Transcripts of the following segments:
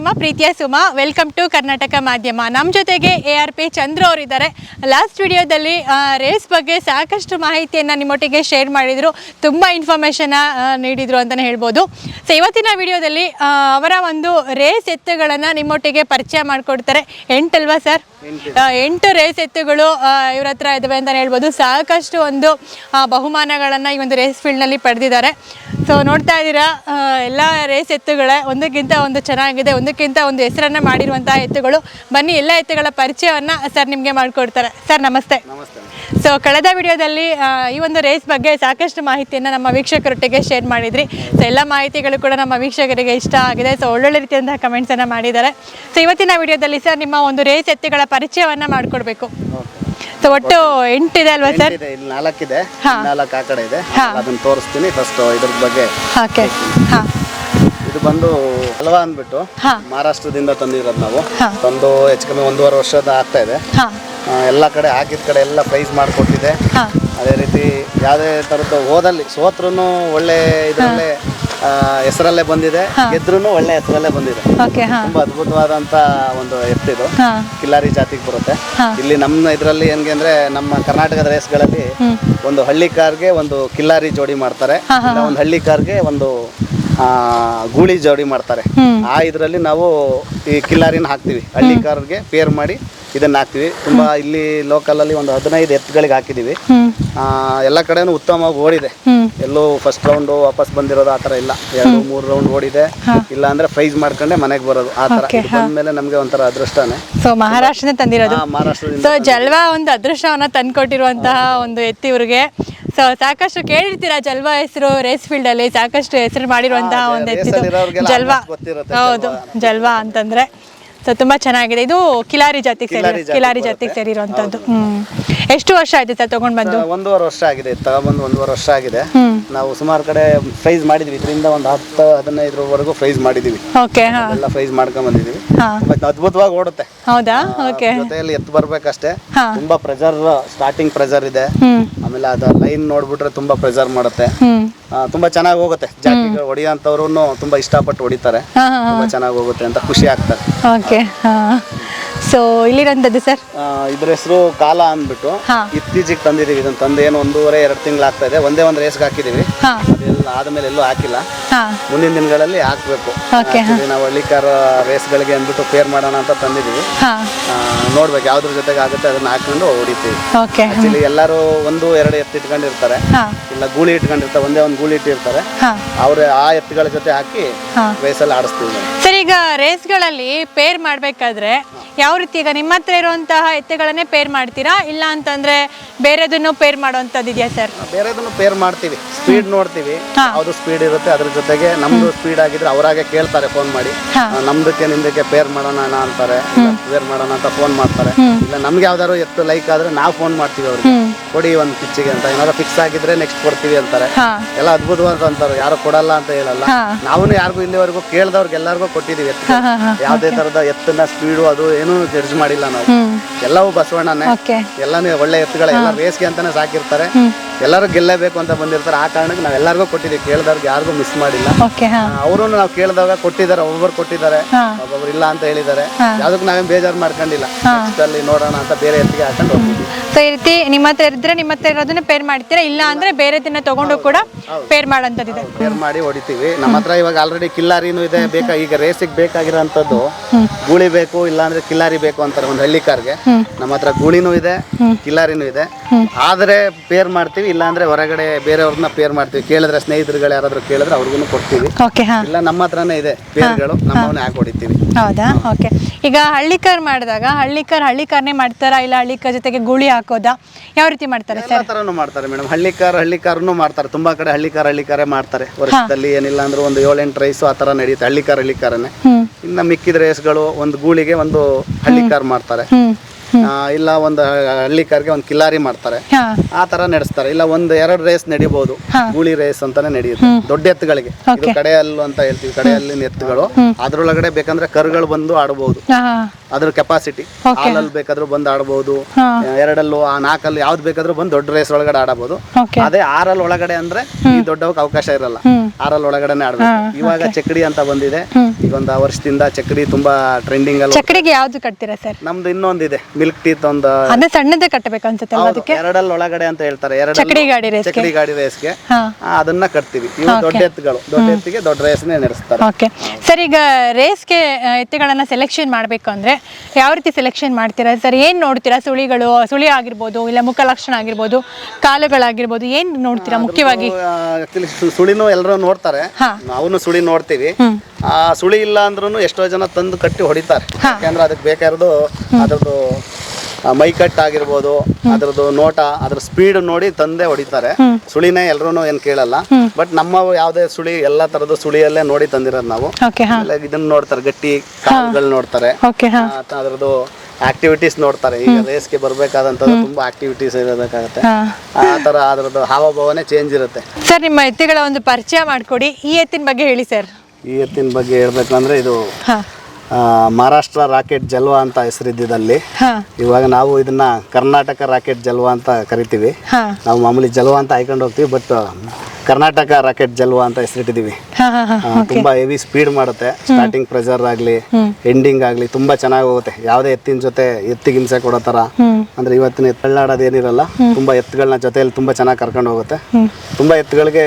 ನಿಮ್ಮ ಪ್ರೀತಿಯ Suma. Welcome to Karnataka ಮಾಧ್ಯಮ. ನಮ್ಮ ಜೊತೆಗೆ ಎ ಆರ್ ಪಿ ಚಂದ್ರು ಅವರಿದ್ದಾರೆ. ಲಾಸ್ಟ್ ವಿಡಿಯೋದಲ್ಲಿ ರೇಸ್ ಬಗ್ಗೆ ಸಾಕಷ್ಟು ಮಾಹಿತಿಯನ್ನು ನಿಮ್ಮೊಟ್ಟಿಗೆ ಶೇರ್ ಮಾಡಿದರು. ತುಂಬ ಇನ್ಫಾರ್ಮೇಷನ್ನ ನೀಡಿದರು ಅಂತಲೇ ಹೇಳ್ಬೋದು. ಸೊ ಇವತ್ತಿನ ವಿಡಿಯೋದಲ್ಲಿ ಅವರ ಒಂದು ರೇಸ್ ಎತ್ತುಗಳನ್ನು ನಿಮ್ಮೊಟ್ಟಿಗೆ ಪರಿಚಯ ಮಾಡಿಕೊಡ್ತಾರೆ. ಎಂಟಲ್ವಾ ಸರ್ ಎಂಟು. ರೇಸ್ ಎತ್ತುಗಳು ಇವ್ರ ಹತ್ರ ಇದ್ದಾವೆ ಅಂತಲೇ ಹೇಳ್ಬೋದು. ಸಾಕಷ್ಟು ಒಂದು ಬಹುಮಾನಗಳನ್ನು ಈ ಒಂದು ರೇಸ್ ಫೀಲ್ಡ್ನಲ್ಲಿ ಪಡೆದಿದ್ದಾರೆ. ಸೊ ನೋಡ್ತಾ ಇದ್ದೀರಾ? ಎಲ್ಲ ರೇಸ್ ಎತ್ತುಗಳೇ ಒಂದಕ್ಕಿಂತ ಒಂದು ಚೆನ್ನಾಗಿದೆ ಒಂದಕ್ಕಿಂತ ಒಂದು ಹೆಸರನ್ನ ಮಾಡಿರುವಂತಹ ಎತ್ತುಗಳು. ಬನ್ನಿ ಎಲ್ಲ ಎತ್ತುಗಳ ಪರಿಚಯವನ್ನ ಸರ್ ನಿಮಗೆ ಮಾಡಿಕೊಡ್ತಾರೆ. ಸರ್ ನಮಸ್ತೆ. ನಮಸ್ತೆ. ಸೊ ಕಳೆದ ವಿಡಿಯೋದಲ್ಲಿ ಈ ಒಂದು ರೇಸ್ ಬಗ್ಗೆ ಸಾಕಷ್ಟು ಮಾಹಿತಿಯನ್ನು ನಮ್ಮ ವೀಕ್ಷಕರೊಟ್ಟಿಗೆ ಶೇರ್ ಮಾಡಿದ್ರಿ. ಸೊ ಎಲ್ಲ ಮಾಹಿತಿಗಳು ಕೂಡ ನಮ್ಮ ವೀಕ್ಷಕರಿಗೆ ಇಷ್ಟ ಆಗಿದೆ. ಸೊ ಒಳ್ಳೊಳ್ಳೆ ರೀತಿಯಂತಹ ಕಮೆಂಟ್ಸನ್ನು ಮಾಡಿದ್ದಾರೆ. ಸೊ ಇವತ್ತಿನ ವಿಡಿಯೋದಲ್ಲಿ ಸರ್ ನಿಮ್ಮ ಒಂದು ರೇಸ್ ಎತ್ತುಗಳ ಪರಿಚಯವನ್ನು ಮಾಡಿಕೊಡ್ಬೇಕು. ಸೊ ಒಟ್ಟು ಎಂಟಿದೆ ಅಲ್ವಾ ಸರ್? ಇಲ್ಲಿ ನಾಲ್ಕಿದೆ. ನಾಲ್ಕು ಆ ಕಡೆ ಇದೆ. ಅದನ್ನ ತೋರಿಸ್ತೀನಿ. ಫಸ್ಟ್ ಇದ್ರ ಬಗ್ಗೆ ಓಕೆ ಹಾಂ. ಇದು ಬಂದು ಹಲವಾ ಅಂದ್ಬಿಟ್ಟು ಹಾ. ಮಹಾರಾಷ್ಟ್ರದಿಂದ ತಂದಿರೋದು ನಾವು. ಹಾ. ತಂದು ಹೆಚ್ಚು ಕಮ್ಮಿ ಒಂದೂವರೆ ವರ್ಷದ ಆಗ್ತಾ ಇದೆ. ಹಾ. ಆ, ಎಲ್ಲ ಕಡೆ ಹಾಕಿದ ಕಡೆ ಎಲ್ಲ ಪ್ರೈಸ್ ಮಾಡಿಕೊಟ್ಟಿದೆ. ಹಾಂ. ಅದೇ ರೀತಿ ಯಾವುದೇ ಥರದ್ದು ಹೋದಲ್ಲಿ ಸೋತ್ರೂ ಒಳ್ಳೆ ಇದರಲ್ಲೇ ಹೆಸರಲ್ಲೇ ಬಂದಿದೆ. ಗೆದ್ರೂ ಒಳ್ಳೆ ಹೆಸರಲ್ಲೇ ಬಂದಿದೆ. ಓಕೆ ಹಾಂ. ತುಂಬಾ ಅದ್ಭುತವಾದಂತ ಒಂದು ಎತ್ತಿದು ಇದು. ಕಿಲ್ಲಾರಿ ಜಾತಿಗೆ ಬರುತ್ತೆ. ಹಾ. ಇಲ್ಲಿ ನಮ್ಮ ಇದರಲ್ಲಿ ಹೆಂಗೆ ಅಂದ್ರೆ ನಮ್ಮ ಕರ್ನಾಟಕದ ರೇಸ್ಗಳಲ್ಲಿ ಒಂದು ಹಳ್ಳಿ ಕಾರ್ಗೆ ಒಂದು ಕಿಲ್ಲಾರಿ ಜೋಡಿ ಮಾಡ್ತಾರೆ. ಇಲ್ಲ ಒಂದು ಹಳ್ಳಿ ಕಾರ್ಗೆ ಒಂದು ಗೂಳಿ ಜೋಡಿ ಮಾಡ್ತಾರೆ. ಆ ಇದರಲ್ಲಿ ನಾವು ಈ ಕಿಲ್ಲಾರಿನ ಹಾಕ್ತಿವಿ. ಹಳ್ಳಿ ಕಾರ್ಗೆ ಪೇರ್ ಮಾಡಿ ಇದನ್ನ ಹಾಕ್ತಿವಿ. ತುಂಬಾ ಇಲ್ಲಿ ಲೋಕಲ್ ಅಲ್ಲಿ ಒಂದು ಹದಿನೈದು ಎತ್ತುಗಳಿಗೆ ಹಾಕಿದೀವಿ. ಆ, ಎಲ್ಲ ಕಡೆನೂ ಉತ್ತಮವಾಗಿ ಓಡಿದೆ. ಎಲ್ಲೋ ಫಸ್ಟ್ ರೌಂಡ್ ವಾಪಸ್ ಬಂದಿರೋದು ಆತರ ಇಲ್ಲ. ಎರಡು ಮೂರು ರೌಂಡ್ ಓಡಿದೆ. ಇಲ್ಲ ಅಂದ್ರೆ ಪ್ರೈಸ್ ಮಾಡ್ಕೊಂಡೆ ಮನೆಗೆ ಬರೋದು ಆ ಮೇಲೆ ನಮ್ಗೆ ಬಂದ್ಮೇಲೆ ನಮಗೆ ಒಂಥರ ಅದೃಷ್ಟನೇ. ಸೊ ಮಹಾರಾಷ್ಟ್ರದಿಂದ ತಂದಿರೋದು. ಜಲ್ವಾ ಒಂದು ಅದೃಷ್ಟವನ್ನ ತಂದ್ಕೊಟ್ಟಿರುವಂತಹ ಒಂದು ಎತ್ತಿ ಇವ್ರಿಗೆ. ಸೊ ಸಾಕಷ್ಟು ಕೇಳಿರ್ತೀರಾ ಜಲ್ವಾ ಹೆಸರು ರೇಸ್ ಫೀಲ್ಡ್ ಅಲ್ಲಿ ಸಾಕಷ್ಟು ಹೆಸರು ಮಾಡಿರುವಂತಹ ಒಂದು ಎತ್ತಿದು ಜಲ್ವಾ. ಹೌದು ಜಲ್ವಾ ಅಂತಂದ್ರೆ. ಸೊ ತುಂಬಾ ಚೆನ್ನಾಗಿದೆ. ಇದು ಕಿಲಾರಿ ಜಾತಿಗೆ ಸೇರಿ ಕಿಲಾರಿ ಜಾತಿಗೆ ಸೇರಿರುವಂತದ್ದು ಹ್ಮ್. ಎಷ್ಟು ವರ್ಷ ಆಯ್ತು ಸರ್ ತಗೊಂಡ್ ಬಂದು? ಒಂದೂವರೆ ವರ್ಷ ಆಗಿದೆ. ತಗೊಂಡ್ಬಂದು ತಗೊಂಬಂದು ಒಂದೂವರೆ ವರ್ಷ ಆಗಿದೆ. ನಾವು ಸುಮಾರು ಕಡೆ ಫ್ರೈಸ್ ಮಾಡಿದ್ವಿ. ಇದರಿಂದ ಒಂದು ಹತ್ತು ಹದಿನೈದರವರೆಗೂ ಫ್ರೈಸ್ ಮಾಡಿದೀವಿ. ಓಕೆ ಎಲ್ಲ ಫ್ರೈಸ್ ಮಾಡ್ಕೊಂಡ್ ಬಂದಿದೀವಿ. ಮತ್ತೆ ಅದ್ಭುತವಾಗಿ ಓಡುತ್ತೆ. ಹೌದಾ? ಓಕೆ ಜೊತೆಯಲ್ಲಿ ಎತ್ತು ಬರ್ಬೇಕಷ್ಟೇ. ತುಂಬಾ ಪ್ರೆಜರ್ ಸ್ಟಾರ್ಟಿಂಗ್ ಪ್ರೆಜರ್ ಇದೆ. ಆಮೇಲೆ ಅದು ಲೈನ್ ನೋಡ್ಬಿಟ್ರೆ ತುಂಬಾ ಪ್ರೆಜರ್ ಮಾಡುತ್ತೆ. ತುಂಬಾ ಚೆನ್ನಾಗಿ ಹೋಗುತ್ತೆ. ಜಾತಿಗಳು ಹೊಡಿಯೋಂಥವ್ರು ತುಂಬಾ ಇಷ್ಟಪಟ್ಟು ಹೊಡಿತಾರೆ. ತುಂಬಾ ಚೆನ್ನಾಗಿ ಹೋಗುತ್ತೆ ಅಂತ ಖುಷಿ ಆಗ್ತಾರೆ ಓಕೆ ಸೋ ಇಲ್ಲಿರೋಂಥದ್ದು ಸರ್? ಆ, ಇದ್ರ ಹೆಸರು ಕಾಲ ಅಂದ್ಬಿಟ್ಟು ಹಾ. ಇತ್ತೀಚೆಗೆ ತಂದಿದೀವಿ ಇದನ್ನ ತಂದು ಏನು ಒಂದೂವರೆ ಎರಡು ತಿಂಗಳು ಆಗ್ತಾ ಇದೆ. ಒಂದೇ ಒಂದು ರೇಸ್ಗೆ ಹಾಕಿದೀವಿ ಹಾ. ಅದೆಲ್ಲ ಆದ್ಮೇಲೆ ಎಲ್ಲೂ ಹಾಕಿಲ್ಲ. ಹಾ. ಮುಂದಿನ ದಿನಗಳಲ್ಲಿ ಹಾಕ್ಬೇಕು. Okay, Actually ನಾವು ರೇಸ್ ಗಳಿಗೆ ಅಂದ್ಬಿಟ್ಟು ಪೇರ್ ಮಾಡೋಣ ಅಂತ ತಂದಿದೀವಿ ಹಾ. ಆ, ನೋಡ್ಬೇಕು ಯಾವ್ದ್ರ ಜೊತೆಗೆ ಆಗುತ್ತೆ ಅದನ್ನ ಹಾಕೊಂಡು ಹೊಡಿತೀವಿ. ಓಕೆ ಆಕ್ಚುಲಿ ಎಲ್ಲರೂ ಒಂದು ಎರಡು ಎತ್ತು ಇಟ್ಕೊಂಡಿರ್ತಾರೆ. ಹಾ. ಇಲ್ಲ ಗೂಳಿ ಇಟ್ಕೊಂಡಿರ್ತಾರೆ ಒಂದೇ ಒಂದು ಗೂಳಿ ಇಟ್ಟಿರ್ತಾರೆ. ಹಾ. ಅವ್ರ ಆ ಎತ್ತುಗಳ ಜೊತೆ ಹಾಕಿ ಹಾ. ರೇಸಲ್ಲಿ ಆಡಿಸ್ತೀವಿ ನಾವು. ಸರ್ ಈಗ ರೇಸ್ಗಳಲ್ಲಿ ಪೇರ್ ಮಾಡಬೇಕಾದ್ರೆ ಯಾವ ರೀತಿ ಈಗ ನಿಮ್ಮ ಹತ್ರ ಇರುವಂತಹ ಎತ್ತುಗಳನ್ನೇ ಪೇರ್ ಮಾಡ್ತೀರಾ? ಇಲ್ಲ ಅಂತಂದ್ರೆ ಬೇರೆದನ್ನು ಪೇರ್ ಮಾಡುವಂಥದ್ದು ಇದೆಯಾ ಸರ್ ಬೇರೆದನ್ನು ಪೇರ್ ಮಾಡ್ತೀವಿ. ಸ್ಪೀಡ್ ನೋಡ್ತೀವಿ. ಯಾವ್ದು ಸ್ಪೀಡ್ ಇರುತ್ತೆ. ಅದ್ರ ಜೊತೆಗೆ ನಮ್ದು ಸ್ಪೀಡ್ ಆಗಿದ್ರೆ ಅವರಾಗೆ ಕೇಳ್ತಾರೆ ಫೋನ್ ಮಾಡಿ. ಆ, ನಮ್ದಕ್ಕೆ ನಿಮ್ದಕ್ಕೆ ಪೇರ್ ಮಾಡೋಣ ಅಣ್ಣ ಅಂತಾರೆ. ಪೇರ್ ಮಾಡೋಣ ಅಂತ ಫೋನ್ ಮಾಡ್ತಾರೆ. ಇಲ್ಲ ನಮ್ಗೆ ಯಾವ್ದಾದ್ರು ಎತ್ತು ಲೈಕ್ ಆದ್ರೆ ನಾವು ಫೋನ್ ಮಾಡ್ತೀವಿ ಅವ್ರಿಗೆ. ಕೊಡಿ ಒಂದು ಪಿಚ್ಚಿಗೆ ಅಂತ. ಏನಾದ್ರು ಫಿಕ್ಸ್ ಆಗಿದ್ರೆ ನೆಕ್ಸ್ಟ್ ಕೊಡ್ತೀವಿ ಅಂತಾರೆ. ಎಲ್ಲ ಅದ್ಭುತವಾದ ಅಂತಾರೆ ಯಾರು ಕೊಡಲ್ಲ ಅಂತ ಹೇಳಲ್ಲ. ನಾವು ಯಾರಿಗೂ ಇಲ್ಲಿವರೆಗೂ ಕೇಳ್ದವ್ರಿಗೆ ಎಲ್ಲರಿಗೂ ಕೊಟ್ಟಿದೀವಿ ಎತ್ತು ಯಾವುದೇ ತರದ ಎತ್ತನ್ನ ಸ್ಪೀಡು ಅದು ಏನು ಜಡ್ಜ್ ಮಾಡಿಲ್ಲ ನಾವು. ಎಲ್ಲವೂ ಬಸವಣ್ಣನೇ. ಎಲ್ಲಾನು ಒಳ್ಳೆ ಎತ್ತುಗಳ. ಎಲ್ಲ ರೇಸ್ಗೆ ಅಂತಾನೆ ಸಾಕಿರ್ತಾರೆ. ಎಲ್ಲರೂ ಗೆಲ್ಲಬೇಕು ಅಂತ ಬಂದಿರ್ತಾರೆ. ಆ ಕಾರಣಕ್ಕೆ ನಾವ್ ಎಲ್ಲರಿಗೂ ಕೊಟ್ಟಿದ್ದೀವಿ ಕೇಳ್ದವ್ರಿಗೆ ಯಾರಿಗೂ ಮಿಸ್ ಮಾಡಿಲ್ಲ. ಅವರು ನಾವು ಕೇಳಿದಾಗ ಕೊಟ್ಟಿದ್ದಾರೆ. ಒಬ್ಬೊಬ್ರು ಕೊಟ್ಟಿದ್ದಾರೆ. ಒಬ್ಬೊಬ್ರು ಇಲ್ಲ ಅಂತ ಹೇಳಿದ್ದಾರೆ. ಯಾವ್ದಕ್ಕೂ ನಾವೇನ್ ಬೇಜಾರು ಮಾಡ್ಕೊಂಡಿಲ್ಲ. ಅಲ್ಲಿ ನೋಡೋಣ ಅಂತ ಬೇರೆ ಎತ್ತಿಗೆ ಹಾಕೊಂಡು ಹೋಗ್ತೀವಿ. ಸೊ ಈ ರೀತಿ ನಿಮ್ಮ ಹತ್ರ ಇದ್ರೆ ನಿಮ್ಮ ಹತ್ರ ಇರೋದನ್ನ ಪೇರ್ ಮಾಡ್ತೀರಾ? ಇಲ್ಲ ಅಂದ್ರೆ ಬೇರೆ ದಿನ ತಗೊಂಡು ಕೂಡ ಪೇರ್ ಮಾಡೋಂಥದ್ದಿದೆ ಪೇರ್ ಮಾಡಿ ಹೊಡಿತೀವಿ. ನಮ್ಮ ಹತ್ರ ಇವಾಗ ಆಲ್ರೆಡಿ ಕಿಲ್ಲಾರಿನೂ ಇದೆ. ಬೇಕಾ ಈಗ ರೇಸಿಗೆ ಬೇಕಾಗಿರೋಂಥದ್ದು ಗೂಳಿ ಬೇಕು ಇಲ್ಲಾಂದ್ರೆ ಕಿಲ್ಲಾರಿ ಬೇಕು ಅಂತಾರೆ ಒಂದು ಹಳ್ಳಿ ಕಾರ್ಗೆ ನಮ್ಮ ಹತ್ರ ಗೂಳಿನೂ ಇದೆ ಕಿಲ್ಲಾರಿನೂ ಇದೆ. ಆದ್ರೆ ಪೇರ್ ಮಾಡ್ತೀವಿ ಇಲ್ಲಾಂದ್ರೆ ಹೊರಗಡೆ ಬೇರೆಯವ್ರನ್ನ ಪೇರ್ ಮಾಡ್ತೀವಿ. ಕೇಳಿದ್ರೆ ಸ್ನೇಹಿತರುಗಳು ಯಾರಾದ್ರೂ ಕೇಳಿದ್ರೆ ಅವ್ರಿಗೂ ಕೊಡ್ತೀವಿ. ಇಲ್ಲ ನಮ್ಮ ಹತ್ರನೇ ಇದೆ ಪೇರ್ಗಳು ನಮ್ಮವನ್ನೇ ಹಾಕಿ ಹೊಡಿತೀವಿ ಹೌದಾ? ಓಕೆ ಈಗ ಹಳ್ಳಿಕಾರ್ ಮಾಡಿದಾಗ ಹಳ್ಳಿಕಾರ್ ಹಳ್ಳಿಕಾರ್ನೇ ಮಾಡ್ತಾರಾ? ಇಲ್ಲ ಹಳ್ಳಿಕಾರ್ ಜೊತೆಗೆ ಗುಳಿ ಹಾಕೋದಾ? ಯಾವ ರೀತಿ ಮಾಡ್ತಾರೆ ಎಲ್ಲ ತರನು ಮಾಡ್ತಾರೆ ಮೇಡಮ್. ಹಳ್ಳಿಕಾರ ಹಳ್ಳಿಕಾರನು ಹಳ್ಳಿ ಕಾರ್ನು ಮಾಡ್ತಾರೆ. ತುಂಬಾ ಕಡೆ ಹಳ್ಳಿಕಾರ ಹಳ್ಳಿಕಾರೇ ಹಳ್ಳಿ ಕಾರೇ ಮಾಡ್ತಾರೆ. ವರ್ಷದಲ್ಲಿ ಏನಿಲ್ಲ ಅಂದ್ರೆ ಒಂದು ಏಳೆಂಟು ರೈಸು ಆ ತರ ನಡೆಯುತ್ತೆ. ಹಳ್ಳಿಕಾರ ಹಳ್ಳಿಕಾರನೇ ಇನ್ನ ಮಿಕ್ಕಿದ ರೇಸ್ಗಳು ಒಂದು ಗೂಳಿಗೆ ಒಂದು ಹಳ್ಳಿಕಾರ ಮಾಡ್ತಾರೆ. ಇಲ್ಲ ಒಂದು ಹಳ್ಳಿ ಕಾರ್ಗೆ ಒಂದು ಕಿಲಾರಿ ಮಾಡ್ತಾರೆ. ಆ ತರ ನಡೆಸ್ತಾರೆ. ಇಲ್ಲ ಒಂದು ಎರಡು ರೇಸ್ ನಡಿಬಹುದು ಗೂಳಿ ರೇಸ್ ಅಂತಾನೆ ನಡೆಯುತ್ತೆ. ದೊಡ್ಡ ಎತ್ತುಗಳಿಗೆ. ಇದು ಕಡೆಯಲ್ಲು ಅಂತ ಹೇಳ್ತೀವಿ. ಕಡೆಯಲ್ಲಿನ ಎತ್ತುಗಳು. ಅದ್ರೊಳಗಡೆ ಬೇಕಂದ್ರೆ ಕರುಗಳು ಬಂದು ಆಡಬಹುದು ಅದ್ರ ಕೆಪಾಸಿಟಿ ಹಾಲಲ್ಲಿ ಬೇಕಾದ್ರೂ ಬಂದು ಆಡಬಹುದು ಎರಡಲ್ಲೂ ಆ ನಾಲ್ಕಲ್ಲಿ ಯಾವ್ದು ಬೇಕಾದ್ರೂ ಬಂದು ದೊಡ್ಡ ರೇಸ್ ಒಳಗಡೆ ಆಡಬಹುದು ಅದೇ ಆರಲ್ಲಿ ಒಳಗಡೆ ಅಂದ್ರೆ ಈ ದೊಡ್ಡವಕ್ಕೆ ಅವಕಾಶ ಇರಲ್ಲ. ಆರಲ್ ಆರಲ್ಲಿ ಒಳಗಡೆನೆ ಆಡಬೇಕು. ಇವಾಗ ಚಕ್ಡಿ ಅಂತ ಬಂದಿದೆ. ಈಗ ಒಂದು ವರ್ಷದಿಂದ ಚಕ್ಡಿ ತುಂಬಾ ಟ್ರೆಂಡಿಂಗ್ ಅಲ್ಲಿ ಚಕ್ಕಡಿಗೆ ಯಾವ್ದು ಕಟ್ತೀರಾ ಸರ್? ನಮ್ದು ಇನ್ನೊಂದಿದೆ. ಮಿಲ್ಕ್ ಟೀತ್ ಒಂದು ಅದೇ ಸಣ್ಣದೇ ಕಟ್ಟಬೇಕು ಅನ್ಸುತ್ತೆ ಅಲ್ವಾ ಅದಕ್ಕೆ? ಎರಡಲ್ಲಿ ಒಳಗಡೆ ಅಂತ ಹೇಳ್ತಾರೆ. ಎರಡು ಚಕ್ಕಡಿ ಗಾಡಿ ರೇಸ್ಗೆ ಚಕ್ರಿ ಗಾಡಿ ರೇಸ್ಗೆ ಅದನ್ನ ಕಟ್ತೀವಿ. ಇವು ದೊಡ್ಡ ಎತ್ತುಗಳು. ದೊಡ್ಡ ಎತ್ತಿಗೆ ದೊಡ್ಡ ರೇಸ್ನೇ ನಡೆಸ್ತಾರೆ. ಓಕೆ ಸರ್ ಈಗ ರೇಸ್ಗೆ ಎತ್ತುಗಳನ್ನ ಸೆಲೆಕ್ಷನ್ ಮಾಡಬೇಕು ಅಂದ್ರೆ ಯಾವ ರೀತಿ ಸೆಲೆಕ್ಷನ್ ಮಾಡ್ತೀರಾ? ಸರ್ ಏನು ನೋಡ್ತೀರಾ? ಸುಳಿಗಳು ಸುಳಿ ಆಗಿರ್ಬೋದು ಇಲ್ಲ ಮುಖ ಲಕ್ಷಣ ಆಗಿರ್ಬೋದು ಕಾಲುಗಳಾಗಿರ್ಬೋದು ಏನು ನೋಡ್ತೀರಾ ಮುಖ್ಯವಾಗಿ? ಸುಳಿನು ಎಲ್ಲರೂ ನೋಡ್ತಾರೆ. ನಾವು ಸುಳಿ ನೋಡ್ತೀವಿ. ಆ ಸುಳಿ ಇಲ್ಲ ಅಂದ್ರೂ ಎಷ್ಟೋ ಜನ ತಂದು ಕಟ್ಟಿ ಹೊಡಿತಾರೆ. ಯಾಕಂದ್ರೆ ಅದಕ್ಕೆ ಬೇಕಾಗಿರೋದು ಅದ್ರದ್ದು ಮೈಕಟ್ ಆಗಿರ್ಬೋದು ಅದ್ರದ್ದು ನೋಟ ಅದ್ರ ಸ್ಪೀಡ್ ನೋಡಿ ತಂದೆ ಹೊಡಿತಾರೆ. ಸುಳಿನೇ ಎಲ್ಲರೂ ಏನ್ ಕೇಳಲ್ಲ. ಬಟ್ ನಮ್ಮ ಯಾವುದೇ ಸುಳಿ ಎಲ್ಲಾ ತರದ ಸುಳಿಯಲ್ಲೇ ನೋಡಿ ತಂದಿರೋದು ನಾವು. ಇದನ್ನ ನೋಡ್ತಾರೆ ಗಟ್ಟಿ ಕಾಲುಗಳು ನೋಡ್ತಾರೆ. ಅದ್ರದ್ದು ಆಕ್ಟಿವಿಟೀಸ್ ನೋಡ್ತಾರೆ. ಈಗ ರೇಸ್ಗೆ ಬರ್ಬೇಕಾದಂತ ತುಂಬಾ ಆಕ್ಟಿವಿಟೀಸ್ ಇರಬೇಕಾಗತ್ತೆ. ಆ ತರ ಅದ್ರದ್ದು ಹಾವಭಾವನೆ ಚೇಂಜ್ ಇರುತ್ತೆ. ಸರ್ ನಿಮ್ಮ ಎತ್ತಿಗಳ ಒಂದು ಪರಿಚಯ ಮಾಡ್ಕೊಡಿ. ಈ ಎತ್ತಿನ ಬಗ್ಗೆ ಹೇಳಿ ಸರ್ ಈ ಎತ್ತಿನ ಬಗ್ಗೆ ಹೇಳ್ಬೇಕಂದ್ರೆ ಇದು ಮಹಾರಾಷ್ಟ್ರ ರಾಕೆಟ್ ಜಲ್ವಾ ಅಂತ ಹೆಸರಿದ್ದಲ್ಲಿ ಇವಾಗ ನಾವು ಇದನ್ನ ಕರ್ನಾಟಕ ರಾಕೆಟ್ ಜಲ್ವಾ ಅಂತ ಕರಿತೀವಿ. ನಾವು ಮಾಮೂಲಿ ಜಲ್ವಾ ಅಂತ ಹಾಕೊಂಡು ಹೋಗ್ತೀವಿ ಬಟ್ ಕರ್ನಾಟಕ ರಾಕೆಟ್ ಜಲ್ವಾ ಅಂತ ಹೆಸರಿಟ್ಟಿದೀವಿ. ತುಂಬಾ ಹೆವಿ ಸ್ಪೀಡ್ ಮಾಡುತ್ತೆ. ಸ್ಟಾರ್ಟಿಂಗ್ ಪ್ರೆಷರ್ ಆಗ್ಲಿ ಎಂಡಿಂಗ್ ಆಗ್ಲಿ ತುಂಬಾ ಚೆನ್ನಾಗಿ ಹೋಗುತ್ತೆ. ಯಾವ್ದೇ ಎತ್ತಿನ ಜೊತೆ ಎತ್ತಿಗೆ ಹಿಂಸೆ ಕೊಡೋ ತರ. ಅಂದ್ರೆ ಇವತ್ತಿನ ಎತ್ತಳ್ಳಾಡೋದು ಏನಿರಲ್ಲ ತುಂಬಾ ಎತ್ತುಗಳನ್ನ ಜೊತೆಯಲ್ಲಿ ತುಂಬಾ ಚೆನ್ನಾಗಿ ಕರ್ಕೊಂಡು ಹೋಗುತ್ತೆ. ತುಂಬಾ ಎತ್ತುಗಳಿಗೆ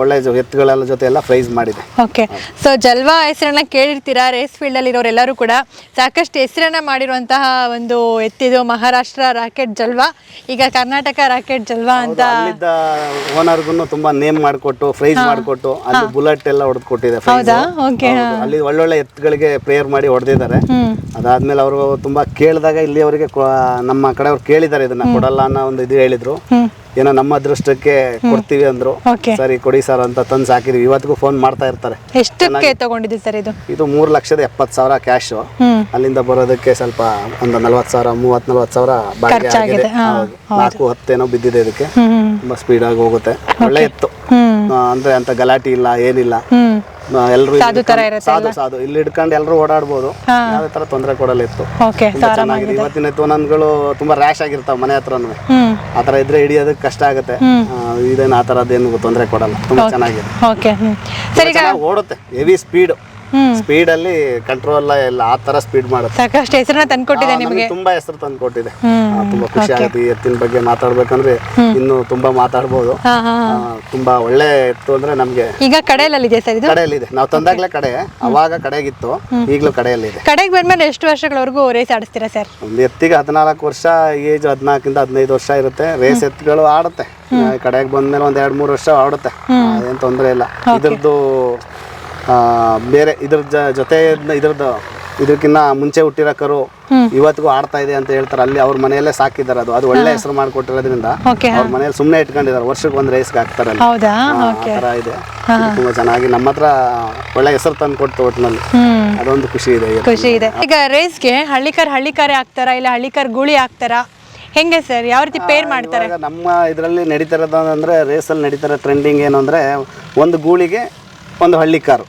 ಒಳ್ಳೆ ಎತ್ತುಗಳೆಲ್ಲ ಜೊತೆ ಎಲ್ಲ ಪ್ರೈಸ್ ಮಾಡಿದೆ. ಓಕೆ ಸೊ ಜಲ್ವಾ ಹೆಸರನ್ನ ಕೇಳಿರ್ತೀರಾ? ರೇಸ್ ಫೀಲ್ಡ್ ಅಲ್ಲಿ ಇರೋರೆಲ್ಲರೂ ಕೂಡ ಸಾಕಷ್ಟು ಹೆಸರನ್ನ ಮಾಡಿರುವಂತಹ ಒಂದು ಎತ್ತಿದು ಮಹಾರಾಷ್ಟ್ರ ರಾಕೆಟ್ ಜಲ್ವಾ. ಈಗ ಕರ್ನಾಟಕ ರಾಕೆಟ್ ಜಲ್ವಾ ಅಂತ ಅಲ್ಲಿದ್ದ ಓನರ್ಗು ತುಂಬಾ ನೇಮ್ ಮಾಡಿಕೊಟ್ಟು ಪ್ರೈಸ್ ಮಾಡಿಕೊಟ್ಟು ಅಲ್ಲಿ ಬುಲೆಟ್ ಎಲ್ಲ ಹೊಡೆದು ಕೊಟ್ಟಿದೆ ಹೌದಾ? ಓಕೆ ಅಲ್ಲಿ ಒಳ್ಳೊಳ್ಳೆ ಎತ್ತುಗಳಿಗೆ ಪ್ರೇಯರ್ ಮಾಡಿ ಹೊಡೆದಿದ್ದಾರೆ. ಅದಾದ್ಮೇಲೆ ಅವರು ತುಂಬಾ ಕೇಳಿದಾಗ ಇಲ್ಲಿ ಅವರಿಗೆ ನಮ್ಮ ಕಡೆ ಅವ್ರು ಕೇಳಿದ್ದಾರೆ ಇದನ್ನ ಕೊಡಲ್ಲ ಅನ್ನೋ ಒಂದು ಇದು ಹೇಳಿದ್ರು. ಏನೋ ನಮ್ಮ ಅದೃಷ್ಟಕ್ಕೆ ಕೊಡ್ತೀವಿ ಅಂದ್ರು. ಸರಿ ಕೊಡಿ ಸರ್ ಅಂತ ತಂದು ಸಾಕಿದ್ವಿ. ಇವತ್ತಿಗೂ ಫೋನ್ ಮಾಡ್ತಾ ಇರ್ತಾರೆ. ಎಷ್ಟಕ್ಕೆ ಸರ್ ಇದು? ಇದು ಮೂರು ಲಕ್ಷದ ಎಪ್ಪತ್ತು ಸಾವಿರ ಕ್ಯಾಶ್ ಅಲ್ಲಿಂದ ಬರೋದಕ್ಕೆ ಸ್ವಲ್ಪ ಒಂದು ನಲ್ವತ್ತು ಸಾವಿರ ಮೂವತ್ ನಲ್ವತ್ತು ಸಾವಿರ ಬಾಕಿ ಆಗಿದೆ. ನಾಲ್ಕು ಹತ್ತೇನೋ ಬಿದ್ದಿದೆ ಇದಕ್ಕೆ. ತುಂಬಾ ಸ್ಪೀಡ್ ಆಗಿ ಹೋಗುತ್ತೆ. ಒಳ್ಳೆ ಆ, ಅಂದ್ರೆ ಅಂತ ಗಲಾಟೆ ಇಲ್ಲ ಏನಿಲ್ಲ. ಹ್ಮ್. ಎಲ್ಲರೂ ಸಾಧು ತರ ಇರುತ್ತೆ ಸಾಧು ಸಾಧು. ಇಲ್ಲಿ ಹಿಡ್ಕೊಂಡು ಎಲ್ಲರೂ ಓಡಾಡ್ಬೋದು. ಯಾವ ತರ ತೊಂದರೆ ಕೊಡಲ್ಲ ಇತ್ತು. ತುಂಬಾ ಚೆನ್ನಾಗಿದೆ. ಇವತ್ತಿನ ತೋನನ್ಗಳು ತುಂಬಾ ರ್ಯಾಶ್ ಆಗಿರ್ತಾವ ಮನೆ ಹತ್ರನು. ಆತರ ಆ ಇದ್ರೆ ಹಿಡಿಯೋದಕ್ಕೆ ಕಷ್ಟ ಆಗುತ್ತೆ. ಇದೇನು ಆ ಥರದ್ದೇನು ತೊಂದರೆ ಕೊಡಲ್ಲ. ತುಂಬಾ ಚೆನ್ನಾಗಿದೆ. ಓಕೆ ಚೆನ್ನಾಗಿ ಓಡುತ್ತೆ. ಹೆವಿ ಸ್ಪೀಡ್ ಸ್ಪೀಡ್ ಅಲ್ಲಿ ಕಂಟ್ರೋಲ್ ಎಲ್ಲ ಆ ತರ ಸ್ಪೀಡ್ ಮಾಡುತ್ತೆ. ಸಾಕಷ್ಟು ಹೆಸರನ್ನ ತಂದ್ಕೊಟ್ಟಿದೆ ನಿಮಗೆ ತುಂಬಾ ಹೆಸರು ತಂದು ಕೊಟ್ಟಿದೆ ಹ್ಮ್. ತುಂಬಾ ಖುಷಿ ಆಗುತ್ತೆ ಈ ಎತ್ತಿನ ಬಗ್ಗೆ ಮಾತಾಡ್ಬೇಕಂದ್ರೆ ಇನ್ನು ತುಂಬಾ ಮಾತಾಡ್ಬೋದು. ತುಂಬಾ ಒಳ್ಳೆ ಎತ್ತು ಅಂದ್ರೆ ನಮ್ಗೆ ಈಗ ಕಡೆಯಲ್ಲಿದೆ ಸರ್ ಇದು? ಕಡೆಯಲ್ಲಿದೆ. ನಾವು ತಂದಾಗ್ಲೇ ಕಡೆ ಅವಾಗ ಕಡೆಗಿತ್ತು ಈಗಲೂ ಕಡೆಯಲ್ಲಿ ಇದೆ ಕಡೆಗೆ ಬಂದ್ಮೇಲೆ ಎಷ್ಟು ವರ್ಷಗಳವರೆಗೂ ರೇಸ್ ಆಡಿಸ್ತೀರಾ ಸರ್? ಒಂದು ಎತ್ತಿಗೆ ಹದಿನಾಲ್ಕು ವರ್ಷ ಏಜ್ ಹದಿನಾಲ್ಕಿಂದ ಹದಿನೈದು ವರ್ಷ ಇರುತ್ತೆ. ರೇಸ್ ಎತ್ತುಗಳು ಆಡುತ್ತೆ. ಕಡೆಗೆ ಬಂದ್ಮೇಲೆ ಒಂದ್ ಎರಡ್ ಮೂರು ವರ್ಷ ಆಡುತ್ತೆ. ಅದೇನು ತೊಂದರೆ ಇಲ್ಲ. ಇದ್ರದ್ದು ಬೇರೆ ಇದ್ರ ಜೊತೆ ಇದ್ರದ್ದು ಇದಕ್ಕಿನ್ನ ಮುಂಚೆ ಹುಟ್ಟಿರಕರು ಇವತ್ತಿಗೂ ಆಡ್ತಾ ಇದೆ ಅಂತ ಹೇಳ್ತಾರೆ. ಅಲ್ಲಿ ಅವ್ರ ಮನೆಯಲ್ಲೇ ಸಾಕಿದ್ದಾರೆ ಅದು. ಅದು ಒಳ್ಳೆ ಹೆಸರು ಮಾಡಿಕೊಟ್ಟಿರೋದ್ರಿಂದ ಅವ್ರ ಮನೇಲಿ ಸುಮ್ಮನೆ ಇಟ್ಕೊಂಡಿದ್ದಾರೆ. ವರ್ಷಕ್ಕೆ ಒಂದು ರೇಸ್ಗೆ ಹಾಕ್ತಾರೆ ಅಲ್ಲಿ ಇದೆ. ತುಂಬಾ ಚೆನ್ನಾಗಿ ನಮ್ಮ ಹತ್ರ ಒಳ್ಳೆ ಹೆಸರು ತಂದು ಕೊಟ್ಟು ಒಟ್ಟಿನಲ್ಲಿ ಅದೊಂದು ಖುಷಿ ಇದೆ ಖುಷಿ ಇದೆ. ಈಗ ರೇಸ್ಗೆ ಹಳ್ಳಿಕಾರ್ ಹಳ್ಳಿಕಾರೇ ಹಾಕ್ತಾರ ಇಲ್ಲ ಹಳ್ಳಿಕಾರ್ ಗೂಳಿ ಹಾಕ್ತಾರ ಹೆಂಗೆ ಸರ್? ಯಾವ ರೀತಿ ಪೇರ್ ಮಾಡ್ತಾರೆ? ನಮ್ಮ ಇದರಲ್ಲಿ ಅಂದ್ರೆ ರೇಸಲ್ಲಿ ನಡೀತಿರೋ ಟ್ರೆಂಡಿಂಗ್ ಏನು ಅಂದ್ರೆ ಒಂದು ಗೂಳಿಗೆ ಒಂದು ಹಳ್ಳಿ ಕಾರು.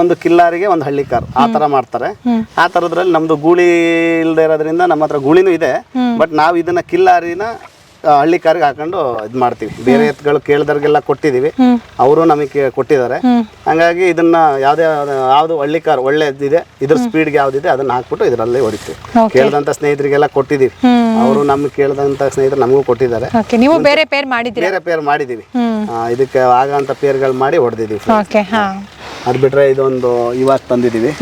ಒಂದು ಕಿಲ್ಲಾರಿಗೆ ಒಂದು ಹಳ್ಳಿ ಕಾರು. ಆ ತರ ಮಾಡ್ತಾರೆ. ಆ ತರದ್ರಲ್ಲಿ ನಮ್ದು ಗೂಳಿ ಇಲ್ದೇ ಇರೋದ್ರಿಂದ ನಮ್ಮ ಹತ್ರ ಗೂಳಿನೂ ಇದೆ. ಬಟ್ ನಾವು ಇದನ್ನ ಕಿಲ್ಲಾರಿನ ಹಳ್ಳಿ ಕಾರಿಗೆ ಹಾಕೊಂಡು ಇದು ಮಾಡ್ತೀವಿ. ಬೇರೆ ಎತ್ತುಗಳು ಕೇಳಿದವ್ರಿಗೆಲ್ಲ ಕೊಟ್ಟಿದ್ದೀವಿ ಹ್ಮ್. ಅವರು ನಮಗೆ ಕೊಟ್ಟಿದ್ದಾರೆ. ಹಂಗಾಗಿ ಇದನ್ನ ಯಾವುದೇ ಯಾವುದು ಹಳ್ಳಿ ಕಾರ್ ಒಳ್ಳೆದಿದೆ ಇದ್ರ ಸ್ಪೀಡ್ಗೆ ಯಾವ್ದಿದೆ ಅದನ್ನ ಹಾಕ್ಬಿಟ್ಟು ಇದರಲ್ಲಿ ಹೊಡಿತೀವಿ. ಕೇಳಿದಂತ ಸ್ನೇಹಿತರಿಗೆಲ್ಲ ಕೊಟ್ಟಿದ್ದೀವಿ ಅವರು ನಮ್ಗೆ ಕೇಳಿದಂತ ಸ್ನೇಹಿತರು ನಮಗೂ ಕೊಟ್ಟಿದ್ದಾರೆ. ನೀವು ಬೇರೆ ಪೇರ್ ಮಾಡಿದ್ದೀವಿ ಬೇರೆ ಪೇರ್ ಮಾಡಿದ್ದೀವಿ ಇದಕ್ಕೆ ಆಗಂತ ಪೇರ್ಗಳು ಮಾಡಿ ಹೊಡೆದಿದ್ದೀವಿ ಅದ್ ಬಿಟ್ರೆ ಇದೊಂದು ಇವಾಗ ತಂದಿದ್ದೀವಿ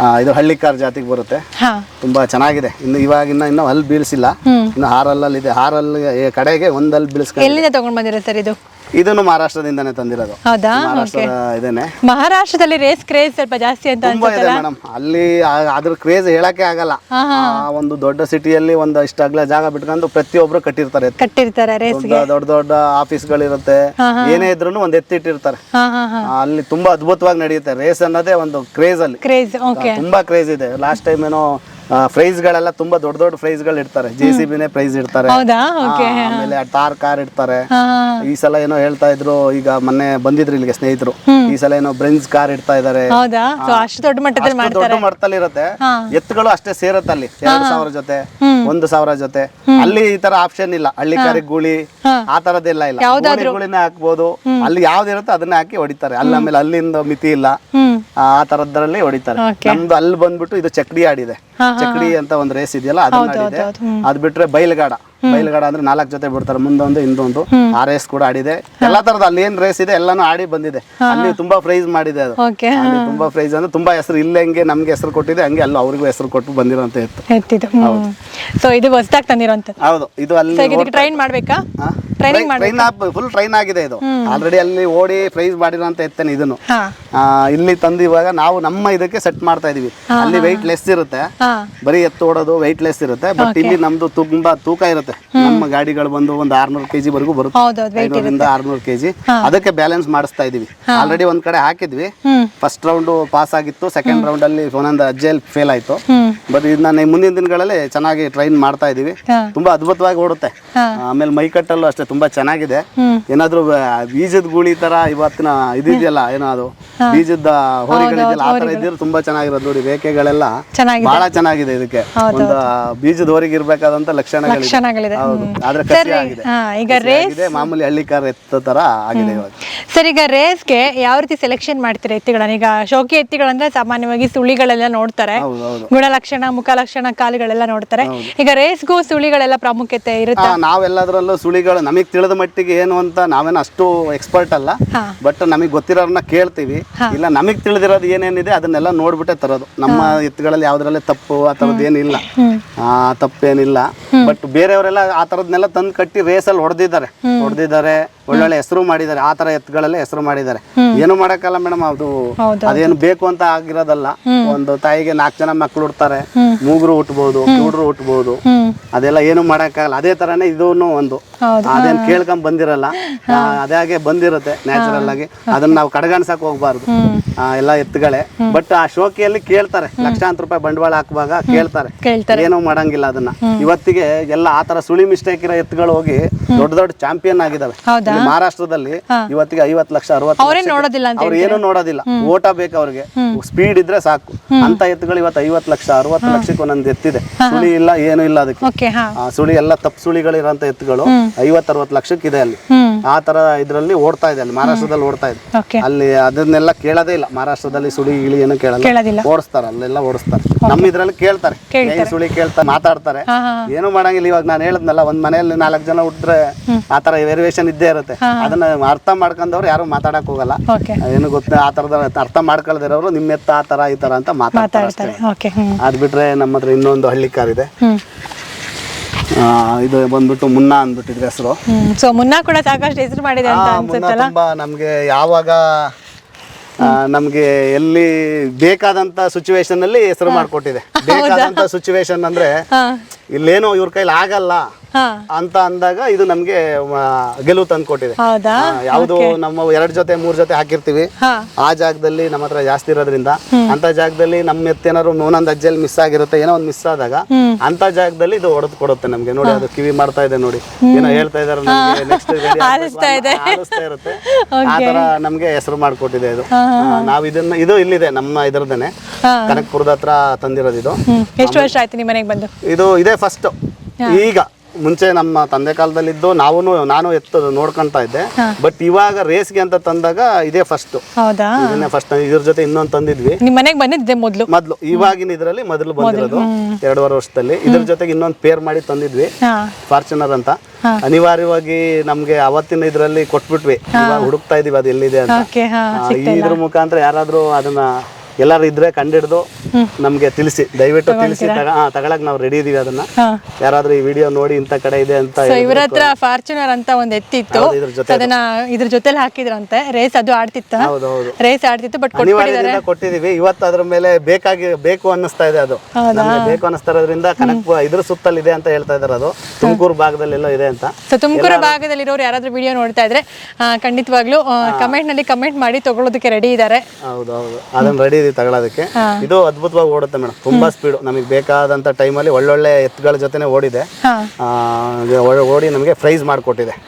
ಆ, ಇದು ಹಳ್ಳಿಕಾರ್ ಜಾತಿಗೆ ಬರುತ್ತೆ. ಹಾ. ತುಂಬಾ ಚೆನ್ನಾಗಿದೆ. ಇನ್ನು ಇವಾಗಿನ್ನ ಇನ್ನು ಹಲ್ ಬೀಳಿಸಿಲ್ಲ. ಇನ್ನು ಹಾರಲ್ಲಲ್ಲಿ ಇದೆ ಹಾರಲ್ಲಿ ಕಡೆಗೆ ಒಂದಲ್ಲಿ ಬೀಳಿಸ್ಕೊಂಡು ಎಲ್ಲಿಂದ ತಗೊಂಡ್ ಬಂದಿರ ಸರ್ ಇದು? ಇದನ್ನು ಮಹಾರಾಷ್ಟ್ರದಿಂದನೇ ತಂದಿರೋದು. ಹೌದಾ? ಮಹಾರಾಷ್ಟ್ರ ಇದೇನೆ ಮಹಾರಾಷ್ಟ್ರದಲ್ಲಿ ರೇಸ್ ಕ್ರೇಜ್ ಸ್ವಲ್ಪ ಜಾಸ್ತಿ ಅಂತ ತುಂಬಾ ಇದೆ ಮೇಡಮ್ ಅಲ್ಲಿ ಆ- ಅದ್ರ ಕ್ರೇಜ್ ಹೇಳಕ್ಕೆ ಆಗಲ್ಲ. ಆ ಒಂದು ದೊಡ್ಡ ಸಿಟಿಯಲ್ಲಿ ಒಂದು ಇಷ್ಟಾಗ್ಲೇ ಅಗಲ ಜಾಗ ಬಿಟ್ಕೊಂಡು ಪ್ರತಿಯೊಬ್ರು ಕಟ್ಟಿರ್ತಾರೆ. ಎತ್ತು. ಕಟ್ಟಿರ್ತಾರೆ ರೇಸ್ ದೊಡ್ಡ ದೊಡ್ಡ ಆಫೀಸ್ ಗಳಿರುತ್ತೆ ಏನೇ ಇದ್ರು ಒಂದ್ ಎತ್ತಿಟ್ಟಿರ್ತಾರೆ. ಹಾ ಹಾ ಹಾ. ಆ, ಅಲ್ಲಿ ತುಂಬಾ ಅದ್ಭುತವಾಗಿ ನಡೆಯುತ್ತೆ. ರೇಸ್ ಅನ್ನೋದೇ ಒಂದು ಕ್ರೇಜ್ ಅಲ್ಲಿ. ಕ್ರೇಜ್ ಓಕೆ ತುಂಬಾ ಕ್ರೇಜ್ ಇದೆ. ಲಾಸ್ಟ್ ಟೈಮ್ ಏನೋ ಪ್ರೈಸ್ ಗಳೆಲ್ಲ ತುಂಬಾ ದೊಡ್ಡ ದೊಡ್ಡ ಪ್ರೈಸ್ಗಳು ಇಡ್ತಾರೆ ಜೆ ಸಿ ಬಿನೇ ಪ್ರೈಸ್ ಇಡ್ತಾರೆ. ಹೌದಾ? ಓಕೆ ಆಮೇಲೆ ಟಾರ್ ಕಾರ್ ಇಡ್ತಾರೆ. ಈ ಸಲ ಏನೋ ಹೇಳ್ತಾ ಇದ್ರು ಈಗ ಮೊನ್ನೆ ಬಂದಿದ್ರು ಇಲ್ಲಿಗೆ ಸ್ನೇಹಿತರು. ಈ ಸಲ ಏನೋ ಬ್ರೆಂಜ್ ಕಾರ್ ಇಡ್ತಾ ಇದಾರೆ. ಹೌದಾ? ಸೊ ಅಷ್ಟು ದೊಡ್ಡ ಮಟ್ಟದಲ್ಲಿ ಇರುತ್ತೆ ಎತ್ತುಗಳು ಅಷ್ಟೇ ಸೇರುತ್ತೆ ಅಲ್ಲಿ. ಎರಡ್ ಸಾವಿರ ಜೊತೆ ಒಂದು ಸಾವಿರ ಜೊತೆ. ಅಲ್ಲಿ ಈ ತರ ಆಪ್ಷನ್ ಇಲ್ಲ. ಹಳ್ಳಿ ಕಾರಿಗೆ ಗೂಳಿ ಆ ತರದೆಲ್ಲ ಇಲ್ಲ. ಗೂಳಿ ಗೂಳಿನೇ ಹಾಕ್ಬೋದು. ಅಲ್ಲಿ ಯಾವ್ದಿರುತ್ತೆ ಅದನ್ನ ಹಾಕಿ ಹೊಡಿತಾರೆ. ಅಲ್ಲಿ ಆಮೇಲೆ ಅಲ್ಲಿಂದ ಮಿತಿ ಇಲ್ಲ. ಆ ತರದ್ರಲ್ಲಿ ಹೊಡಿತಾರೆ. ನಮ್ದು ಅಲ್ಲಿ ಬಂದ್ಬಿಟ್ಟು ಇದು ಚಕ್ಡಿ ಆಡಿದೆ ಚಕ್ಡಿ ಅಂತ ಒಂದು ರೇಸ್ ಇದೆಯಲ್ಲ ಅದನ್ನ ಆಡಿದೆ ಅದ್ ಬಿಟ್ರೆ ಬೈಲ್ಗಾಡ ಬೈಲ್ಗಾಡ ಅಂದ್ರೆ ನಾಲ್ಕು ಜೊತೆ ಬಿಡ್ತಾರೆ ಮುಂದೊಂದು ಹಿಂದೊಂದು ಆ ರೇಸ್ ಕೂಡ ಆಡಿದೆ. ಎಲ್ಲಾ ತರದ ಅಲ್ಲಿ ಏನ್ ರೇಸ್ ಇದೆ ಎಲ್ಲಾನು ಆಡಿ ಬಂದಿದೆ. ಅಲ್ಲಿ ತುಂಬಾ ಪ್ರೈಸ್ ಮಾಡಿದೆ ಅದು. ಅಲ್ಲಿ ತುಂಬಾ ಪ್ರೈಸ್ ಅಂದ್ರೆ ತುಂಬಾ ಹೆಸರು ಇಲ್ಲ ಹೆಂಗೆ ನಮ್ಗೆ ಹೆಸರು ಕೊಟ್ಟಿದೆ ಹಂಗೆ ಅಲ್ಲೂ ಅವ್ರಿಗೂ ಹೆಸರು ಕೊಟ್ಟು ಬಂದಿರೋಂತ ಇತ್ತು. ಎತ್ತಿದ್ದು. ಸೊ ಇದು ಹೊಸದಾಗಿ ತಂದಿರೋಂಥದ್ದು. ಹೌದು. ಇದು ಅಲ್ಲಿ ಟ್ರೈನ್ ಮಾಡಬೇಕಾ? ಟ್ರೈನಿಂಗ್ ಟ್ರೈನ್ ಫುಲ್ ಟ್ರೈನ್ ಆಗಿದೆ ಇದು. ಆಲ್ರೆಡಿ ಅಲ್ಲಿ ಓಡಿ ಪ್ರೈಸ್ ಮಾಡಿರೋಂತ ಎತ್ತೇನೆ ಇದನ್ನು. ಇಲ್ಲಿ ತಂದು ಇವಾಗ ನಾವು ನಮ್ಮ ಇದಕ್ಕೆ ಸೆಟ್ ಮಾಡ್ತಾ ಇದೀವಿ. ಅಲ್ಲಿ ವೆಯ್ಟ್ ಲೆಸ್ ಇರುತ್ತೆ. ಬರೀ ಎತ್ತು ಓಡೋದು ವೆಯ್ಟ್ ಲೆಸ್ ಇರುತ್ತೆ ಬಟ್ ಇಲ್ಲಿ ನಮ್ದು ತುಂಬಾ ತೂಕ ಇರುತ್ತೆ. ನಮ್ಮ ಗಾಡಿಗಳು ಬಂದು ಒಂದು ಆರ್ನೂರು ಕೆಜಿ ವರೆಗೂ ಬರುತ್ತೆ. ಐನೂರಿಂದ ಆರ್ನೂರು ಕೆಜಿ. ಅದಕ್ಕೆ ಬ್ಯಾಲೆನ್ಸ್ ಮಾಡಿಸ್ತಾ ಇದೀವಿ. ಆಲ್ರೆಡಿ ಒಂದ್ ಕಡೆ ಹಾಕಿದ್ವಿ. ಫಸ್ಟ್ ರೌಂಡ್ ಪಾಸ್ ಆಗಿತ್ತು. ಸೆಕೆಂಡ್ ರೌಂಡ್ ಅಲ್ಲಿ ಒಂದೊಂದು ಅಜ್ಜೆಲ್ ಫೇಲ್ ಆಯ್ತು. ಬಟ್ ಇದನ್ನ ಮುಂದಿನ ದಿನಗಳಲ್ಲಿ ಚೆನ್ನಾಗಿ ಟ್ರೈನ್ ಮಾಡ್ತಾ ಇದೀವಿ. ತುಂಬಾ ಅದ್ಭುತವಾಗಿ ಓಡುತ್ತೆ. ಆಮೇಲೆ ಮೈಕಟ್ಟಲ್ಲೂ ಅಷ್ಟೇ ತುಂಬಾ ಚೆನ್ನಾಗಿದೆ. ಏನಾದ್ರು ಏನಾದ್ರೂ ಬೀಜದ ಗೂಳಿ ತರ ಇವತ್ತಿನ ಇದಿದೆಯಲ್ಲ ಏನೋ ಅದು. ಬೀಜದ ಹೋರಿಗಳಿದೆಯಲ್ಲ ಆ ತರ ಇದ್ರೆ ತುಂಬಾ ಚೆನ್ನಾಗಿರೋದು ನೋಡಿ. ರೇಖೆಗಳೆಲ್ಲ ಬಹಳ ಚೆನ್ನಾಗಿದೆ ಇದಕ್ಕೆ. ಒಂದು ಬೀಜದ ಹೋರಿಗೆ ಇರ್ಬೇಕಾದಂತ ಲಕ್ಷಣಗಳಿದೆ. ಚೆನ್ನಾಗಿದೆ ಹೌದು. ಆದ್ರೆ ಕಸಿ ಆಗಿದೆ. ಹಾ ಈಗ ಕಸಿ ರೇಸ್ ಆಗಿದೆ. ಮಾಮೂಲಿ ಹಳ್ಳಿ ಕಾರ್ ಎತ್ತ ತರ ಆಗಿದೆ ಇವಾಗ. ಸರ್ ಈಗ ರೇಸ್ಗೆ ಯಾವ ರೀತಿ ಸೆಲೆಕ್ಷನ್ ಮಾಡ್ತೀರಾ ಎತ್ತಿಗಳನ್ನ? ಈಗ ಶೋಕಿ ಎತ್ತಿಗಳಂದ್ರೆ ಸಾಮಾನ್ಯವಾಗಿ ಸುಳಿಗಳೆಲ್ಲ ನೋಡ್ತಾರೆ. ಹೌದು ಹೌದು. ಗುಣಲಕ್ಷಣ ಮುಖಲಕ್ಷಣ ಕಾಲುಗಳೆಲ್ಲ ನೋಡ್ತಾರೆ. ಈಗ ರೇಸ್ಗೂ ಸುಳಿಗಳೆಲ್ಲ ಪ್ರಾಮುಖ್ಯತೆ ಇರುತ್ತೆ? ನಾವೆಲ್ಲದರಲ್ಲೂ ಸುಳಿಗಳು ನಮಗೆ ತಿಳಿದ ಮಟ್ಟಿಗೆ ಏನು ಅಂತ ನಾವೇನು ಅಷ್ಟು ಎಕ್ಸ್ಪರ್ಟ್ ಅಲ್ಲ. ಹಾ. ಬಟ್ ನಮಗೆ ಗೊತ್ತಿರೋರನ್ನ ಕೇಳ್ತೀವಿ. ಇಲ್ಲ ನಮಗೆ ತಿಳಿದಿರೋದು ಏನೇನಿದೆ ಅದನ್ನೆಲ್ಲ ನೋಡ್ಬಿಟ್ಟೆ ತರೋದು. ನಮ್ಮ ಎತ್ತುಗಳಲ್ಲಿ ಯಾವ್ದ್ರಲ್ಲೇ ತಪ್ಪು ಅಥವಾ ಥರದ್ದು ಏನಿಲ್ಲ. ತಪ್ಪೇನಿಲ್ಲ. ಬಟ್ ಬೇರೆಯವರೆಲ್ಲ ಆ ತರದ್ನೆಲ್ಲ ತಂದು ಕಟ್ಟಿ ರೇಸಲ್ಲಿ ಹೊಡೆದಿದ್ದಾರೆ. ಹೊಡೆದಿದ್ದಾರೆ. ಒಳ್ಳೊಳ್ಳೆ ಹೆಸರು ಮಾಡಿದ್ದಾರೆ. ಆ ತರ ಎತ್ತುಗಳೆಲ್ಲ ಹೆಸರು ಮಾಡಿದ್ದಾರೆ. ಏನು ಮಾಡಕ್ಕಲ್ಲ ಮೇಡಮ್ ಅದು ಅದೇನು ಬೇಕು ಅಂತ ಆಗಿರೋದಲ್ಲ. ಒಂದು ತಾಯಿಗೆ ನಾಲ್ಕು ಜನ ಮಕ್ಕಳು ಹುಡ್ತಾರೆ. ಮೂಗರು ಹುಟ್ಟಬಹುದು ಕಿವುಡ್ರು ಹುಟ್ಟಬಹುದು ಅದೆಲ್ಲ ಏನು ಮಾಡಕ್ಕಾಗಲ್ಲ. ಅದೇ ತರನೇ ಇದೂ ಒಂದು. ಅದೇನ್ ಕೇಳ್ಕೊಂಡ್ ಬಂದಿರಲ್ಲ. ಅದಾಗೆ ಅದೇ ಹಾಗೆ ಬಂದಿರುತ್ತೆ ನ್ಯಾಚುರಲ್ ಆಗಿ. ಅದನ್ನ ನಾವು ಕಡೆಗಣಿಸಕ್ ಹೋಗ್ಬಾರ್ದು. ಎಲ್ಲ ಎತ್ತುಗಳೇ. ಬಟ್ ಆ ಶೋಕಿಯಲ್ಲಿ ಕೇಳ್ತಾರೆ. ಲಕ್ಷಾಂತರ ರೂಪಾಯಿ ಬಂಡವಾಳ ಹಾಕುವಾಗ ಕೇಳ್ತಾರೆ. ಏನು ಮಾಡಂಗಿಲ್ಲ ಅದನ್ನ. ಇವತ್ತಿಗೆ ಎಲ್ಲ ಆತರ ತರ ಸುಳಿ ಮಿಸ್ಟೇಕ್ ಇರೋ ಎತ್ತುಗಳು ಹೋಗಿ ದೊಡ್ಡ ದೊಡ್ಡ ಚಾಂಪಿಯನ್ ಆಗಿದಾವೆ. ಹೌದಾ? ಮಹಾರಾಷ್ಟ್ರದಲ್ಲಿ ಇವತ್ತಿಗೆ ಐವತ್ತು ಲಕ್ಷ ಅರವತ್ತು ಅವ್ರೇನ್ ನೋಡೋದಿಲ್ಲ ಅಂತ ಅವ್ರು ಏನು ನೋಡೋದಿಲ್ಲ. ಓಟ ಬೇಕು ಅವ್ರಿಗೆ. ಸ್ಪೀಡ್ ಇದ್ರೆ ಸಾಕು. ಅಂತ ಎತ್ತುಗಳು ಇವತ್ತು ಐವತ್ತು ಲಕ್ಷ ಅರವತ್ತು ಲಕ್ಷಕ್ಕೆ ಒಂದೊಂದು ಎತ್ತಿದೆ. ಸುಳಿ ಇಲ್ಲ ಏನು ಇಲ್ಲ ಅದಕ್ಕೆ. ಸುಳಿ ಎಲ್ಲ ತಪ್ಪು ಸುಳಿಗಳಿರೋಂಥ ಎತ್ತುಗಳು ಐವತ್ತು ಅರವತ್ತು ಲಕ್ಷಕ್ಕೆ ಇದೆ ಅಲ್ಲಿ ಆ ತರ ಇದ್ರಲ್ಲಿ ಓಡ್ತಾ ಇದೆ ಅಲ್ಲಿ ಮಹಾರಾಷ್ಟ್ರದಲ್ಲಿ ಓಡ್ತಾ ಇದೆ. ಅಲ್ಲಿ ಅದನ್ನೆಲ್ಲ ಕೇಳೋದೇ ಇಲ್ಲ. ಮಹಾರಾಷ್ಟ್ರದಲ್ಲಿ ಸುಳಿ ಗಿಳಿ ಏನು ಕೇಳಲ್ಲ. ಓಡಿಸ್ತಾರೆ ಅಲ್ಲೆಲ್ಲ ಓಡಿಸ್ತಾರೆ. ನಮ್ಮ ಇದ್ರಲ್ಲಿ ಕೇಳ್ತಾರೆ. ಸುಳಿ ಕೇಳ್ತಾರೆ ಮಾತಾಡ್ತಾರೆ. ಏನು ಮಾಡಂಗಿಲ್ಲ. ಇವಾಗ ನಾನು ಹೇಳದ್ನಲ್ಲ ಒಂದ್ ಮನೆಯಲ್ಲಿ ನಾಲ್ಕು ಜನ ಹುಟ್ಟಿದ್ರೆ ಆ ತರ ವೇರಿಯೇಷನ್ ಇದ್ದೇ ಇರುತ್ತೆ. ಅದನ್ನ ಅರ್ಥ ಮಾಡ್ಕೊಂಡವ್ರು ಯಾರು ಮಾತಾಡಕ್ ಹೋಗಲ್ಲ. ಏನು ಗೊತ್ತ ಆ ತರದ ಅರ್ಥ ಮಾಡ್ಕೊಳ್ದಿರೋರು ನಿಮ್ಮೆತ್ತ ಆ ತರ ಈ ತರ ಅಂತ ಮಾತಾಡ್ತಾರೆ ಅದ್ ಬಿಟ್ರೆ ನಮ್ಮ ಹತ್ರ ಇನ್ನೊಂದು ಹಳ್ಳಿ ಕಾರ್ ಇದೆ ಆ, ಇದು ಬಂದ್ಬಿಟ್ಟು ಮುನ್ನ ಅಂದ್ಬಿಟ್ಟಿದ್ರೆ ಹೆಸರು. ಸೊ ಮುನ್ನ ಕೂಡ ಸಾಕಷ್ಟು ಹೆಸರು ಮಾಡಿದೆ ಅಂತ ಮುನ್ನ ಅನ್ಸುತ್ತಲ್ಲ? ತುಂಬಾ ನಮ್ಗೆ ಯಾವಾಗ ಆ, ನಮ್ಗೆ ಎಲ್ಲಿ ಬೇಕಾದಂತ ಸಿಚುವೇಶನ್ ಅಲ್ಲಿ ಹೆಸರು ಮಾಡ್ಕೊಟ್ಟಿದೆ. ಬೇಕಾದಂತ ಸಿಚುವೇಶನ್ ಅಂದ್ರೆ ಹಾ. ಇಲ್ಲೇನೋ ಇವ್ರ ಕೈಲಿ ಆಗಲ್ಲ. ಅಂತ ಅಂದಾಗ ಇದು ನಮ್ಗೆ ಗೆಲುವು ತಂದು ಕೊಟ್ಟಿದೆ. ಯಾವುದು ನಮ್ಮ ಎರಡ್ ಜೊತೆ ಮೂರ್ ಜೊತೆ ಹಾಕಿರ್ತೀವಿ. ಆ ಜಾಗದಲ್ಲಿ ನಮ್ಮ ಹತ್ರ ಜಾಸ್ತಿ ಇರೋದ್ರಿಂದ ಅಂತ ಜಾಗದಲ್ಲಿ ನಮ್ಮ ಎತ್ತೇನಾದ್ರು ಒಂದೊಂದ್ ಅಜ್ಜಲ್ಲಿ ಮಿಸ್ ಆಗಿರುತ್ತೆ ಏನೋ ಒಂದು ಮಿಸ್ ಆದಾಗ ಅಂತ ಜಾಗದಲ್ಲಿ ಇದು ಹೊಡೆದು ಕೊಡುತ್ತೆ ನಮ್ಗೆ. ನೋಡಿ ಅದು ಕಿವಿ ಮಾಡ್ತಾ ಇದೆ ನೋಡಿ. ಏನೋ ಹೇಳ್ತಾ ಇದಾರೆ ಇರುತ್ತೆ. ಆ ತರ ನಮ್ಗೆ ಹೆಸರು ಮಾಡ್ಕೊಟ್ಟಿದೆ ಇದು. ನಾವ್ ಇದನ್ನ ಇದು ಇಲ್ಲಿದೆ ನಮ್ಮ ಇದ್ರದೇನೆ. ಕನಕಪುರದ ಹತ್ರ ತಂದಿರೋದು ಇದು. ಎಷ್ಟು ವರ್ಷ ಆಯ್ತು ನಿಮ್ಮ ಮನೆಗೆ ಬಂದು? ಇದು ಇದೇ ಫಸ್ಟ್ ಈಗ ಮುಂಚೆ ನಮ್ಮ ತಂದೆ ಕಾಲದಲ್ಲಿದ್ದು ನಾವು ನಾನು ಎತ್ತ ನೋಡ್ಕೊಂತ ಇದ್ದೆ. ಬಟ್ ಇವಾಗ ರೇಸ್ಗೆ ಅಂತ ತಂದಾಗ ಇದೇ ಫಸ್ಟ್ ಹೌದಾ? ಇದನ್ನೇ ಫಸ್ಟ್ ಇದ್ರ ಜೊತೆ ಇನ್ನೊಂದು ತಂದಿದ್ವಿ. ನಿಮ್ಮ ಮನೆಗೆ ಬಂದಿದ್ದೆ ಮೊದಲು? ಮೊದ್ಲು ಇವಾಗಿನ ಇದ್ರಲ್ಲಿ ಮೊದಲು ಬಂದಿರೋದು. ಎರಡೂವರೆ ವರ್ಷದಲ್ಲಿ. ಇದ್ರ ಜೊತೆಗೆ ಇನ್ನೊಂದು ಪೇರ್ ಮಾಡಿ ತಂದಿದ್ವಿ. ಫಾರ್ಚುನರ್ ಅಂತ. ಅನಿವಾರ್ಯವಾಗಿ ನಮ್ಗೆ ಅವತ್ತಿನ ಇದ್ರಲ್ಲಿ ಕೊಟ್ಬಿಟ್ವಿ. ಹುಡುಕ್ತಾ ಇದೀವಿ ಅದು ಎಲ್ಲಿದೆ ಅಂತ. ಇದ್ರ ಮುಖಾಂತರ ಯಾರಾದ್ರೂ ಅದನ್ನ ಎಲ್ಲಾರು ಇದ್ರೆ ಕಂಡಿಡ್ದು ನಮ್ಗೆ ತಿಳಿಸಿ. ದಯವಿಟ್ಟು ತಿಳಿಸಿ ತಗ ತಗೊಳಕ್ ನಾವು ರೆಡಿ ಇದೀವಿ ಅದನ್ನ. ಯಾರಾದ್ರೂ ಈ ವಿಡಿಯೋ ನೋಡಿ ಇಂತ ಕಡೆ ಇದೆ ಅಂತ ಇವ್ರ ಹತ್ರ ಫಾರ್ಚುನರ್ ಅಂತ ಒಂದ್ ಎತ್ತಿತ್ತು. ಹೌದು, ಇದ್ರ ಜೊತೆ ಅದನ್ನ ಇದ್ರ ಜೊತೆಲಿ ಹಾಕಿದ್ರಂತೆ. ರೇಸ್ ಅದು ಆಡ್ತಿತ್ತು. ಹೌದು ಹೌದು. ರೇಸ್ ಆಡ್ತಿತ್ತು ಬಟ್ ಕೊಟ್ಟಿದೀವಿ. ಇವತ್ತು ಅದ್ರ ಮೇಲೆ ಬೇಕಾಗಿ ಬೇಕು ಅನ್ನಿಸ್ತಾ ಇದೆ ಅದು. ಬೇಕು ಅನ್ನಿಸ್ತಾ ಇರೋದ್ರಿಂದ ಕನಕ ಇದ್ರ ಸುತ್ತಲಿದೆ ಅಂತ ಹೇಳ್ತಾ ಇದಾರೆ ಅದು. ತುಮಕೂರು ಭಾಗದಲ್ಲೆಲ್ಲ ಇದೆ ಅಂತ. ಸೊ ತುಮಕೂರು ಭಾಗದಲ್ಲಿರೋರು ಯಾರಾದ್ರೂ ವಿಡಿಯೋ ನೋಡ್ತಾ ಇದ್ರೆ ಖಂಡಿತವಾಗ್ಲೂ ಕಮೆಂಟ್ನಲ್ಲಿ ಕಮೆಂಟ್ ಮಾಡಿ ತಗೊಳ್ಳೋದಕ್ಕೆ ರೆಡಿ ಇದ್ದಾರೆ ಹೌದು ಹೌದು. ಅದನ್ನ ರೆಡಿ ಇದೆ ತಗೊಳೋದಕ್ಕೆ. ಇದು ಅದ್ಭುತವಾಗಿ ಓಡುತ್ತೆ ಮೇಡಮ್. ತುಂಬಾ ಸ್ಪೀಡ್ ನಮಗೆ ಬೇಕಾದಂತ ಟೈಮಲ್ಲಿ ಒಳ್ಳೊಳ್ಳೆ ಎತ್ತುಗಳ ಜೊತೆನೆ ಓಡಿದೆ. ಆ, ಓಡಿ ನಮಗೆ ಪ್ರೈಸ್ ಮಾಡಿಕೊಟ್ಟಿದೆ.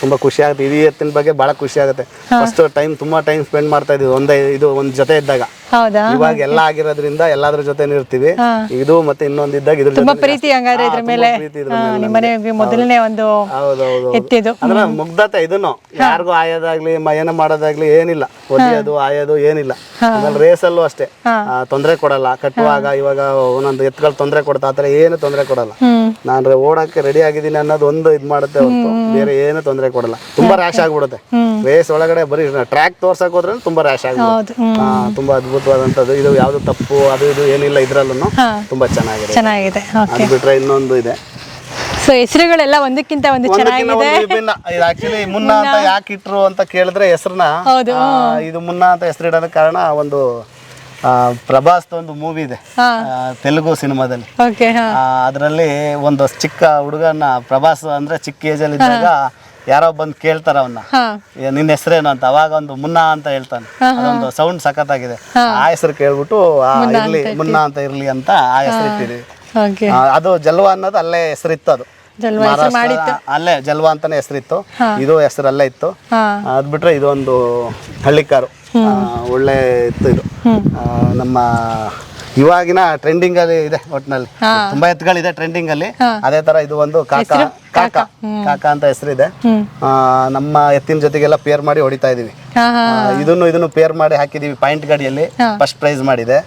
ತುಂಬಾ ಖುಷಿ ಆಗುತ್ತೆ. ಈ ಎತ್ತಿನ ಬಗ್ಗೆ ಬಹಳ ಖುಷಿ ಆಗುತ್ತೆ. ಫಸ್ಟ್ ಟೈಮ್ ತುಂಬಾ ಟೈಮ್ ಸ್ಪೆಂಡ್ ಮಾಡ್ತಾ ಇದೀವಿ ಒಂದೇ ಇದು ಒಂದ್ ಜೊತೆ ಇದ್ದಾಗ. ಹೌದಾ? ಇವಾಗ ಎಲ್ಲ ಆಗಿರೋದ್ರಿಂದ ಎಲ್ಲಾದ್ರ ಜೊತೆ ಇರ್ತೀವಿ. ಇದು ಮತ್ತೆ ಇನ್ನೊಂದಿದ್ದಾಗ ಇದ್ರ ತುಂಬಾ ಜೊತೆ ಪ್ರೀತಿ ಹಂಗಾದ್ರೆ ಇದ್ರ ಮೇಲೆ. ಮೊದಲನೇ ಒಂದು ಹೌದೌದು ಎತ್ತಿದು ಅಂದ್ರೆ ಮುಗ್ಧತೆ ಇದನ್ನು. ಯಾರಿಗೂ ಆಯೋದಾಗ್ಲಿ ಮ- ಏನೋ ಮಾಡೋದಾಗ್ಲಿ ಏನಿಲ್ಲ. ಒಲಿಯೋದು ಆಯೋದು ಏನಿಲ್ಲ. ಆಮೇಲೆ ರೇಸಲ್ಲೂ ಅಷ್ಟೇ. ತೊಂದರೆ ಕೊಡಲ್ಲ. ಕಟ್ಟುವಾಗ ಇವಾಗ ಒಂದೊಂದು ಎತ್ತುಗಳು ತೊಂದರೆ ಕೊಡ್ತಾ ಆತರ ಏನು ತೊಂದರೆ ಕೊಡಲ್ಲ. ನಾನು ಓಡಕ್ಕೆ ರೆಡಿ ಆಗಿದ್ದೀನಿ ಅನ್ನೋದು ಒಂದು ಇದು ಮಾಡುತ್ತೆ ಹೊರತು. ಬೇರೆ ಏನು ತೊಂದರೆ ಕೊಡಲ್ಲ. ತುಂಬಾ ರ್ಯಾಶ್ ಆಗ್ಬಿಡುತ್ತೆ. ರೇಸ್ ಒಳಗಡೆ ಬರೀ ಟ್ರ್ಯಾಕ್ ತೋರ್ಸಕ್ ಹೋದ್ರೆ ತುಂಬಾ ರ್ಯಾಶ್ ಆಗ್ಬಿಡುತ್ತೆ. ತುಂಬಾ ಅದ್ಭುತವಾದಂತದ್ದು ಇದು ಯಾವ್ದು ತಪ್ಪು ಅದು ಇದು ಏನಿಲ್ಲ ಇದ್ರಲ್ಲೂ ತುಂಬಾ ಚೆನ್ನಾಗಿದೆ. ಚೆನ್ನಾಗಿದೆ. ಅದು ಬಿಟ್ರೆ ಇನ್ನೊಂದು ಇದೆ. ಸೊ ಹೆಸರುಗಳೆಲ್ಲ ಒಂದಕ್ಕಿಂತ ಒಂದು ಚೆನ್ನಾಗಿದೆ. ಇದು ಆಕ್ಚುಲಿ ಮುನ್ನ ಅಂತ ಯಾಕೆ ಇಟ್ರು ಅಂತ ಕೇಳಿದ್ರೆ ಹೆಸರನ್ನ ಇದು ಮುನ್ನ ಅಂತ ಹೆಸರು ಇಡೋದಕ್ಕೆ ಕಾರಣ ಒಂದು ಆ, ಪ್ರಭಾಸ್ದು ಒಂದು ಮೂವಿ ಇದೆ. ತೆಲುಗು ಸಿನಿಮಾದಲ್ಲಿ. ಅದರಲ್ಲಿ ಒಂದು ಚಿಕ್ಕ ಹುಡುಗನ ಪ್ರಭಾಸ್ ಅಂದ್ರೆ ಚಿಕ್ಕ ಏಜ್ ಅಲ್ಲಿ ಇದ್ದಾಗ ಯಾರೋ ಬಂದು ಕೇಳ್ತಾರ ಅವನ್ನ ನಿನ್ನ ಹೆಸರೇನು ಅಂತ. ಅವಾಗ ಒಂದು ಮುನ್ನ ಅಂತ ಹೇಳ್ತಾನೆ. ಅದೊಂದು ಸೌಂಡ್ ಸಖತ್ತಾಗಿದೆ. ಆ ಹೆಸರು ಕೇಳ್ಬಿಟ್ಟು ಇರ್ಲಿ ಮುನ್ನ ಅಂತ ಇರ್ಲಿ ಅಂತ ಆ ಹೆಸರು ಇಟ್ಟಿದೀವಿ ಅದು ಜಲ್ವಾ ಅನ್ನೋದು ಅಲ್ಲೇ ಹೆಸರಿತ್ತು ಅದು. ಅಲ್ಲೇ ಜಲ್ವಾ ಅಂತಾನೆ ಹೆಸರಿತ್ತು ಇದು ಹೆಸರು ಅಲ್ಲೇ ಇತ್ತು. ಅದ್ಬಿಟ್ರೆ ಅದ್ ಬಿಟ್ರೆ ಇದೊಂದು ಹಳ್ಳಿ ಕಾರು ಒಳ್ಳೆ ಇತ್ತು ಇದು ನಮ್ಮ ಇವಾಗಿನ ಟ್ರೆಂಡಿಂಗ್ ಅಲ್ಲಿ ಇದೆ ಒಟ್ನಲ್ಲಿ. ತುಂಬಾ ಎತ್ತುಗಳಿದೆ ಟ್ರೆಂಡಿಂಗ್ ಅಲ್ಲಿ. ಅದೇ ತರ ಇದು ಒಂದು ಕಾಕ ಕಾಕ. ಕಾಕಾ. ಅಂತ ಹೆಸರಿದೆ. ನಮ್ಮ ಎತ್ತಿನ ಜೊತೆಗೆಲ್ಲ ಪೇರ್ ಮಾಡಿ ಹೊಡಿತಾ ಇದೀವಿ. ಇದನ್ನು ಇದನ್ನು ಪೇರ್ ಮಾಡಿ ಹಾಕಿದೀವಿ. ಪಾಯಿಂಟ್ ಗಾಡಿಯಲ್ಲಿ ಫಸ್ಟ್ ಪ್ರೈಸ್ ಮಾಡಿದೆ.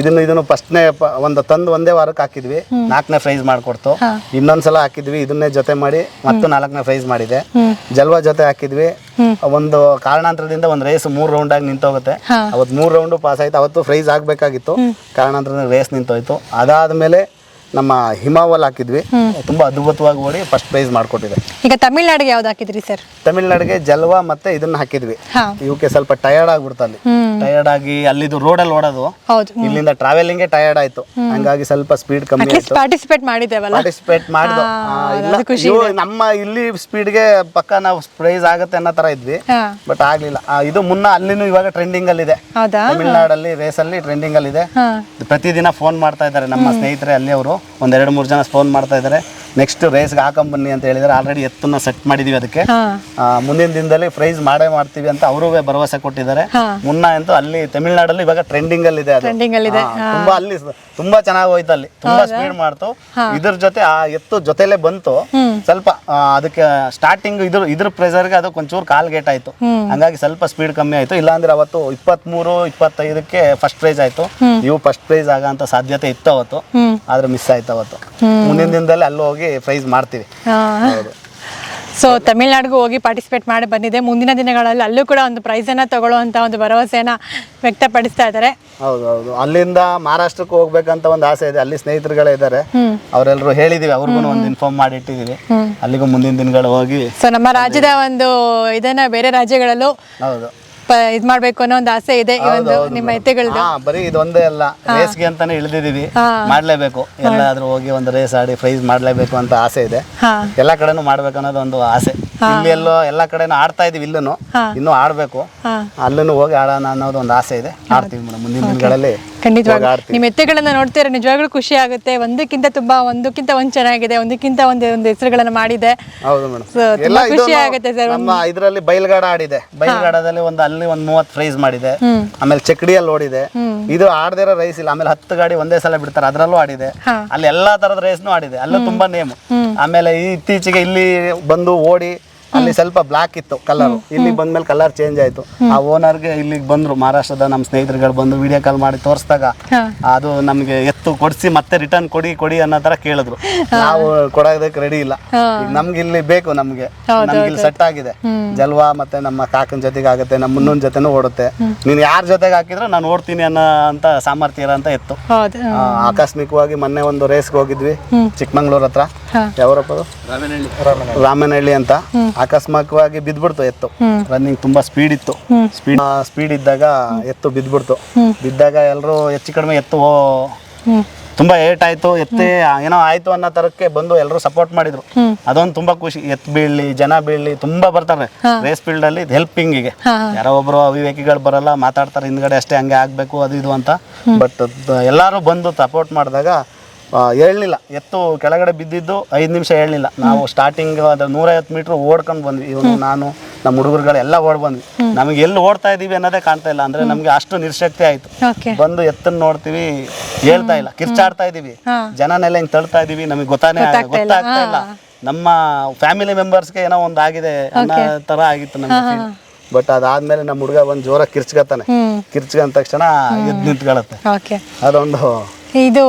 ಇದನ್ನು ಇದನ್ನು ಫಸ್ಟ್ನೇ ಒಂದು ತಂದು ಒಂದೇ ವಾರಕ್ಕೆ ಹಾಕಿದ್ವಿ. ನಾಲ್ಕನೇ ಪ್ರೈಸ್ ಮಾಡ್ಕೊಡ್ತು. ಇನ್ನೊಂದ್ಸಲ ಹಾಕಿದ್ವಿ. ಇದನ್ನೇ ಜೊತೆ ಮಾಡಿ ಮತ್ತು ನಾಲ್ಕನೇ ಪ್ರೈಸ್ ಮಾಡಿದೆ. ಜಲ್ವಾ ಜೊತೆ ಹಾಕಿದ್ವಿ. ಒಂದು ಕಾರಣಾಂತರದಿಂದ ಒಂದು ರೇಸ್ ಮೂರ್ ರೌಂಡ್ ಆಗಿ ನಿಂತೋಗುತ್ತೆ ಹೋಗುತ್ತೆ. ಅವತ್ತು ಮೂರ್ ರೌಂಡ್ ಪಾಸ್ ಆಯ್ತು. ಅವತ್ತು ಪ್ರೈಸ್ ಆಗ್ಬೇಕಾಗಿತ್ತು. ಕಾರಣಾಂತರದಿಂದ ರೇಸ್ ನಿಂತೋಯ್ತು. ಅದಾದ್ಮೇಲೆ ನಮ್ಮ ಹಿಮಾವಲ್ ಹಾಕಿದ್ವಿ. ತುಂಬಾ ಅದ್ಭುತವಾಗಿ ಓಡಿ ಫಸ್ಟ್ ಪ್ರೈಸ್ ಮಾಡ್ಕೊಟ್ಟಿದೆ. ಈಗ ತಮಿಳ್ನಾಡಿಗೆ ಯಾವ್ದು ಹಾಕಿದ್ರಿ ಸರ್ ತಮಿಳ್ನಾಡಿಗೆ ಜಲ್ವಾ ಮತ್ತೆ ಇದನ್ನ ಹಾಕಿದ್ವಿ. ಇವಕ್ಕೆ ಸ್ವಲ್ಪ ಟಯರ್ಡ್ ಆಗ್ಬಿಡ್ತು ಅಲ್ಲಿ. ಟಯರ್ಡ್ ಆಗಿ ಅಲ್ಲಿದು ಅಲ್ಲಿ ಓಡೋದು. ಇಲ್ಲಿಂದ ಟ್ರಾವೆಲಿಂಗ್ ಟಯರ್ಡ್ ಆಯ್ತು. ಹಂಗಾಗಿ ಸ್ವಲ್ಪ ಸ್ಪೀಡ್ ಕಮ್ಮಿ ಆಯ್ತು. ಪಾರ್ಟಿಸಿಪೇಟ್ ಮಾಡಿದ್ದೇವಲ್ಲ? ಪಾರ್ಟಿಸಿಪೇಟ್ ಮಾಡಿದ್ವು ನಮ್ಮ ಇಲ್ಲಿ ಸ್ಪೀಡ್ಗೆ ಪಕ್ಕ ನಾವು ಪ್ರೈಸ್ ಆಗುತ್ತೆ ಅನ್ನೋ ತರ ಇದ್ವಿ. ಬಟ್ ಆಗ್ಲಿಲ್ಲ. ಇದು ಮುನ್ನ ಅಲ್ಲಿನೂ ಇವಾಗ ಟ್ರೆಂಡಿಂಗ್ ಅಲ್ಲಿ ಇದೆ ತಮಿಳ್ನಾಡಲ್ಲಿ ರೇಸ್ ಅಲ್ಲಿ ಟ್ರೆಂಡಿಂಗ್ ಅಲ್ಲಿ ಇದೆ ಪ್ರತಿದಿನ ಫೋನ್ ಮಾಡ್ತಾ ಇದ್ದಾರೆ ನಮ್ಮ ಸ್ನೇಹಿತರೆ ಅಲ್ಲಿ ಅವರು ಒಂದ್ ಎರಡು ಮೂರು ಜನ ಫೋನ್ ಮಾಡ್ತಾ ಇದ್ದಾರೆ ನೆಕ್ಸ್ಟ್ ರೇಸ್ಗೆ ಹಾಕೊಂಬನ್ನಿ ಅಂತ ಹೇಳಿದ್ರೆ. ಆಲ್ರೆಡಿ ಎತ್ತನ್ನ ಸೆಟ್ ಮಾಡಿದೀವಿ ಅದಕ್ಕೆ. ಆ, ಮುಂದಿನ ದಿನದಲ್ಲಿ ಪ್ರೈಸ್ ಮಾಡೇ ಮಾಡ್ತೀವಿ ಅಂತ ಅವರು ಭರವಸೆ ಕೊಟ್ಟಿದ್ದಾರೆ. ಮುನ್ನ ಅಂತೂ ಅಲ್ಲಿ ತಮಿಳ್ನಾಡಲ್ಲಿ ಇವಾಗ ಟ್ರೆಂಡಿಂಗ್ ಅಲ್ಲಿ ಇದೆ ಅದು ಹಾ, ತುಂಬಾ ಅಲ್ಲಿ ಸ- ತುಂಬಾ ಚೆನ್ನಾಗಿ ಹೋಯ್ತು ಅಲ್ಲಿ. ತುಂಬಾ ಸ್ಪೀಡ್ ಮಾಡ್ತು. ಇದ್ರ ಜೊತೆ ಆ ಎತ್ತು ಜೊತೆಲೆ ಬಂತು. ಸ್ವಲ್ಪ ಆ, ಅದಕ್ಕೆ ಸ್ಟಾರ್ಟಿಂಗ್ ಇದ್ರ ಇದ್ರ ಪ್ರೆಸರ್ಗೆ ಅದು ಒಂಚೂರು ಕಾಲ್ ಗೇಟ್ ಆಯ್ತು. ಹಂಗಾಗಿ ಸ್ವಲ್ಪ ಸ್ಪೀಡ್ ಕಮ್ಮಿ ಆಯ್ತು. ಇಲ್ಲಾಂದ್ರೆ ಅವತ್ತು ಇಪ್ಪತ್ಮೂರು ಇಪ್ಪತ್ತೈದಕ್ಕೆ ಫಸ್ಟ್ ಪ್ರೈಸ್ ಆಯ್ತು. ಇವು ಫಸ್ಟ್ ಪ್ರೈಸ್ ಆಗಂತ ಸಾಧ್ಯತೆ ಇತ್ತು ಅವತ್ತು. ಆದ್ರೆ ಮಿಸ್ ಆಯ್ತು ಅವತ್ತು. ಮುಂದಿನ ದಿನದಲ್ಲಿ ಅಲ್ಲಿ ಹೋಗಿ ಪ್ರೈಸ್ ಮಾಡ್ತೀವಿ. ಹಾ. ಸೊ ತಮಿಳ್ನಾಡಿಗೂ ಹೋಗಿ ಪಾರ್ಟಿಸಿಪೇಟ್ ಮಾಡಿ ಬಂದಿದೆ. ಮುಂದಿನ ದಿನಗಳಲ್ಲಿ ಅಲ್ಲೂ ಕೂಡ ಒಂದು ಪ್ರೈಸ್ ಅನ್ನ ತಗೊಳ್ಳುವಂಥ ಒಂದು ಭರವಸೆಯನ್ನು ವ್ಯಕ್ತಪಡಿಸ್ತಾ ಇದ್ದಾರೆ. ಹೌದು ಹೌದು ಅಲ್ಲಿಂದ ಮಹಾರಾಷ್ಟ್ರಕ್ಕೆ ಹೋಗ್ಬೇಕಂತ ಒಂದು ಆಸೆ ಇದೆ. ಅಲ್ಲಿ ಸ್ನೇಹಿತರುಗಳೇ ಇದ್ದಾರೆ. ಅವರೆಲ್ಲರೂ ಹೇಳಿದೀವಿ. ಅವ್ರಿಗೂ ಒಂದು ಇನ್ಫಾರ್ಮ್ ಮಾಡಿ ಇಟ್ಟಿದೀವಿ. ಅಲ್ಲಿಗೂ ಮುಂದಿನ ದಿನಗಳು ಹೋಗಿ ಸೊ ನಮ್ಮ ರಾಜ್ಯದ ಒಂದು ಇದನ್ನ ಬೇರೆ ರಾಜ್ಯಗಳಲ್ಲೂ ಹೌದು. ಇದು ಮಾಡ್ಬೇಕು ಅನ್ನೋ ಒಂದು ಆಸೆ ಇದೆ ಈ ಒಂದು ನಿಮ್ಮ ಎತ್ತೆಗಳದ್ದು ಹಾ ಬರೀ ಇದೊಂದೇ ಅಲ್ಲ. ರೇಸ್ಗೆ ಅಂತಾನೆ ಇಳಿದಿದೀವಿ ಮಾಡ್ಲೇಬೇಕು. ಎಲ್ಲಾದ್ರೂ ಹೋಗಿ ಒಂದು ರೇಸ್ ಆಡಿ ಪ್ರೈಸ್ ಮಾಡ್ಲೇಬೇಕು ಅಂತ ಆಸೆ ಇದೆ. ಹಾ. ಎಲ್ಲಾ ಕಡೆನೂ ಮಾಡ್ಬೇಕು ಅನ್ನೋದು ಒಂದು ಆಸೆ. ಇಲ್ಲಿ ಎಲ್ಲೋ ಎಲ್ಲಾ ಕಡೆನೂ ಆಡ್ತಾ ಇದೀವಿ ಇಲ್ಲೂ ಇನ್ನು ಆಡ್ಬೇಕು. ಹಾ. ಅಲ್ಲೂ ಹೋಗಿ ಆಡೋಣ ಅನ್ನೋದು ಒಂದು ಆಸೆ ಇದೆ. ಆಡ್ತೀವಿ ಮೇಡಮ್ ಮುಂದಿನ ದಿನಗಳಲ್ಲಿ. ಖಂಡಿತವಾಗಿ ನಿಮ್ಮ ಎತ್ತೆಗಳನ್ನ ನೋಡ್ತೀರಾ ನಿಜವಾಗ್ಲೂ ಖುಷಿ ಆಗುತ್ತೆ. ಒಂದಕ್ಕಿಂತ ತುಂಬಾ ಒಂದಕ್ಕಿಂತ ಒಂದ್ ಚೆನ್ನಾಗಿದೆ ಒಂದಕ್ಕಿಂತ ಒಂದು ಒಂದು ಹೆಸರುಗಳನ್ನ ಮಾಡಿದೆ. ಹೌದು ಮೇಡಮ್ ಖುಷಿ ಆಗುತ್ತೆ ಸರ್. ನಮ್ಮ ಇದರಲ್ಲಿ ಬೈಲ್ಗಾಡ ಆಡಿದೆ. ಬೈಲ್ಗಾಡದಲ್ಲಿ ಒಂದು ಅಲ್ಲಿ ಒಂದ್ ಮೂವತ್ ಪ್ರೈಸ್ ಮಾಡಿದೆ. ಆಮೇಲೆ ಚಕ್ಡಿಯಲ್ಲಿ ಓಡಿದೆ. ಇದು ಆಡದಿರೋ ರೈಸ್ ಇಲ್ಲ. ಆಮೇಲೆ ಹತ್ತು ಗಾಡಿ ಒಂದೇ ಸಲ ಬಿಡ್ತಾರೆ. ಅದರಲ್ಲೂ ಆಡಿದೆ. ಅಲ್ಲಿ ಎಲ್ಲಾ ತರದ ರೇಸ್ನು ಆಡಿದೆ. ಅಲ್ಲೂ ತುಂಬಾ ನೇಮ್ ಆಮೇಲೆ ಈ ಇತ್ತೀಚೆಗೆ ಇಲ್ಲಿ ಬಂದು ಓಡಿ ಅಲ್ಲಿ ಸ್ವಲ್ಪ ಬ್ಲಾಕ್ ಇತ್ತು ಕಲರ್ ಇಲ್ಲಿ ಬಂದ್ಮೇಲೆ ಕಲರ್ ಚೇಂಜ್ ಆಯ್ತು. ಆ ಓನರ್ಗೆ ಇಲ್ಲಿಗೆ ಬಂದ್ರು ಮಹಾರಾಷ್ಟ್ರದ ನಮ್ಮ ಸ್ನೇಹಿತರುಗಳು ಬಂದು ವಿಡಿಯೋ ಕಾಲ್ ಮಾಡಿ ತೋರಿಸಿದಾಗ ಅದು ನಮಗೆ ಎತ್ತು ಕೊಡಿಸಿ ಮತ್ತೆ ರಿಟರ್ನ್ ಕೊಡಿ ಕೊಡಿ ಅನ್ನೋ ತರ ಕೇಳಿದ್ರು. ನಾವು ಕೊಡೋದಕ್ಕೆ ರೆಡಿ ಇಲ್ಲ. ನಮ್ಗೆ ಇಲ್ಲಿ ಬೇಕು ನಮ್ಗೆ. ನಮ್ಗೆ ಇಲ್ಲಿ ಸೆಟ್ ಆಗಿದೆ. ಜಲ್ವಾ ಮತ್ತೆ ನಮ್ಮ ಕಾಕನ ಜೊತೆಗೆ ಆಗುತ್ತೆ ನಮ್ಮ ಮುನ್ನೂನ್ ಜೊತೆನೂ ಓಡುತ್ತೆ. ನೀನ್ ಯಾರ ಜೊತೆಗೆ ಹಾಕಿದ್ರೆ ನಾನು ಓಡ್ತೀನಿ ಅನ್ನೋ ಅಂತ ಸಾಮರ್ಥ್ಯ ಅಂತ ಆ, ಆಕಸ್ಮಿಕವಾಗಿ ಮೊನ್ನೆ ಒಂದು ರೇಸ್ಗೆ ಹೋಗಿದ್ವಿ ಚಿಕ್ಕಮಂಗ್ಳೂರ್ ಹತ್ರ. ಯಾವ ಯಾವರಪ್ಪ ರಾಮನಹಳ್ಳಿ. ಅಂತ. ಅಕಸ್ಮಾತ್ವಾಗಿ ಬಿದ್ಬಿಡ್ತು ಎತ್ತು. ರನ್ನಿಂಗ್ ತುಂಬಾ ಸ್ಪೀಡ್ ಇತ್ತು. ಸ್ಪೀಡ್ ಸ್ಪೀಡ್ ಇದ್ದಾಗ ಎತ್ತು ಬಿದ್ಬಿಡ್ತು ಬಿದ್ದಾಗ ಎಲ್ಲರೂ ಹೆಚ್ಚು ಕಡಿಮೆ ಎತ್ತು ತುಂಬಾ ಏಟ್ ಆಯ್ತು. ಎತ್ತೇ ಏನೋ ಆಯ್ತು ಅನ್ನೋ ತರಕ್ಕೆ ಬಂದು ಎಲ್ಲರೂ ಸಪೋರ್ಟ್ ಮಾಡಿದ್ರು. ಅದೊಂದು ತುಂಬಾ ಖುಷಿ. ಎತ್ ಬೀಳ್ಲಿ ಜನ ಬೀಳ್ಲಿ ತುಂಬಾ ಬರ್ತಾರೆ. ರೇಸ್ ಫೀಲ್ಡ್ ಅಲ್ಲಿ ಹೆಲ್ಪಿಂಗ್ಗೆ. ಯಾರೋ ಒಬ್ರು ಅವಿವೇಕಿಗಳು ಬರಲ್ಲ ಮಾತಾಡ್ತಾರೆ ಹಿಂದ್ಗಡೆ ಅಷ್ಟೇ ಹಂಗೆ ಆಗ್ಬೇಕು ಅದು ಇದು ಅಂತ. ಬಟ್ ಎಲ್ಲರೂ ಬಂದು ಸಪೋರ್ಟ್ ಮಾಡಿದಾಗ ಹೇಳಲಿಲ್ಲ. ಎತ್ತು ಕೆಳಗಡೆ ಬಿದ್ದಿದ್ದು ಐದು ನಿಮಿಷ ಹೇಳಲಿಲ್ಲ. ನಾವು ಸ್ಟಾರ್ಟಿಂಗ್ ಆದ ನೂರೈವತ್ತು ಮೀಟ್ರ್ ಓಡ್ಕೊಂಡು ಬಂದ್ವಿ. ಇವನು ನಾನು ನಮ್ಮ ಹುಡುಗರುಗಳು ಎಲ್ಲ ಓಡ್ ಬಂದ್ವಿ. ನಮಗೆ ಎಲ್ಲಿ ಓಡ್ತಾ ಇದೀವಿ ಅನ್ನೋದೇ ಕಾಣ್ತಾ ಇಲ್ಲ. ಅಂದ್ರೆ ನಮ್ಗೆ ಅಷ್ಟು ನಿರ್ಶಕ್ತಿ ಆಯ್ತು. ಬಂದು ಎತ್ತನ್ನು ನೋಡ್ತೀವಿ ಹೇಳ್ತಾ ಇಲ್ಲ. ಕಿರ್ಚಾಡ್ತಾ ಇದೀವಿ. ಜನನೆಲ್ಲ ಹಿಂಗ್ ತಳ್ತಾ ಇದೀವಿ. ನಮಗೆ ಗೊತ್ತಾನೆ ಗೊತ್ತಾಗ್ತಾ ಇಲ್ಲ. ನಮ್ಮ ಫ್ಯಾಮಿಲಿ ಮೆಂಬರ್ಸ್ಗೆ ಏನೋ ಒಂದು ಆಗಿದೆ ಅನ್ನೋ ತರ ಆಗಿತ್ತು ನಮಗೆ ಬಟ್ ಅದಾದ್ಮೇಲೆ ನಮ್ಮ ಹುಡುಗ ಬಂದು ಜೋರ ಕಿರ್ಚ್ಕತಾನೆ ಹ್ಮ್. ಕಿರ್ಚ್ಕಂದ ತಕ್ಷಣ ಎದ್ದು ನಿಂತ್ಕೊಳತ್ತೆ ಅದೊಂದು ಇದು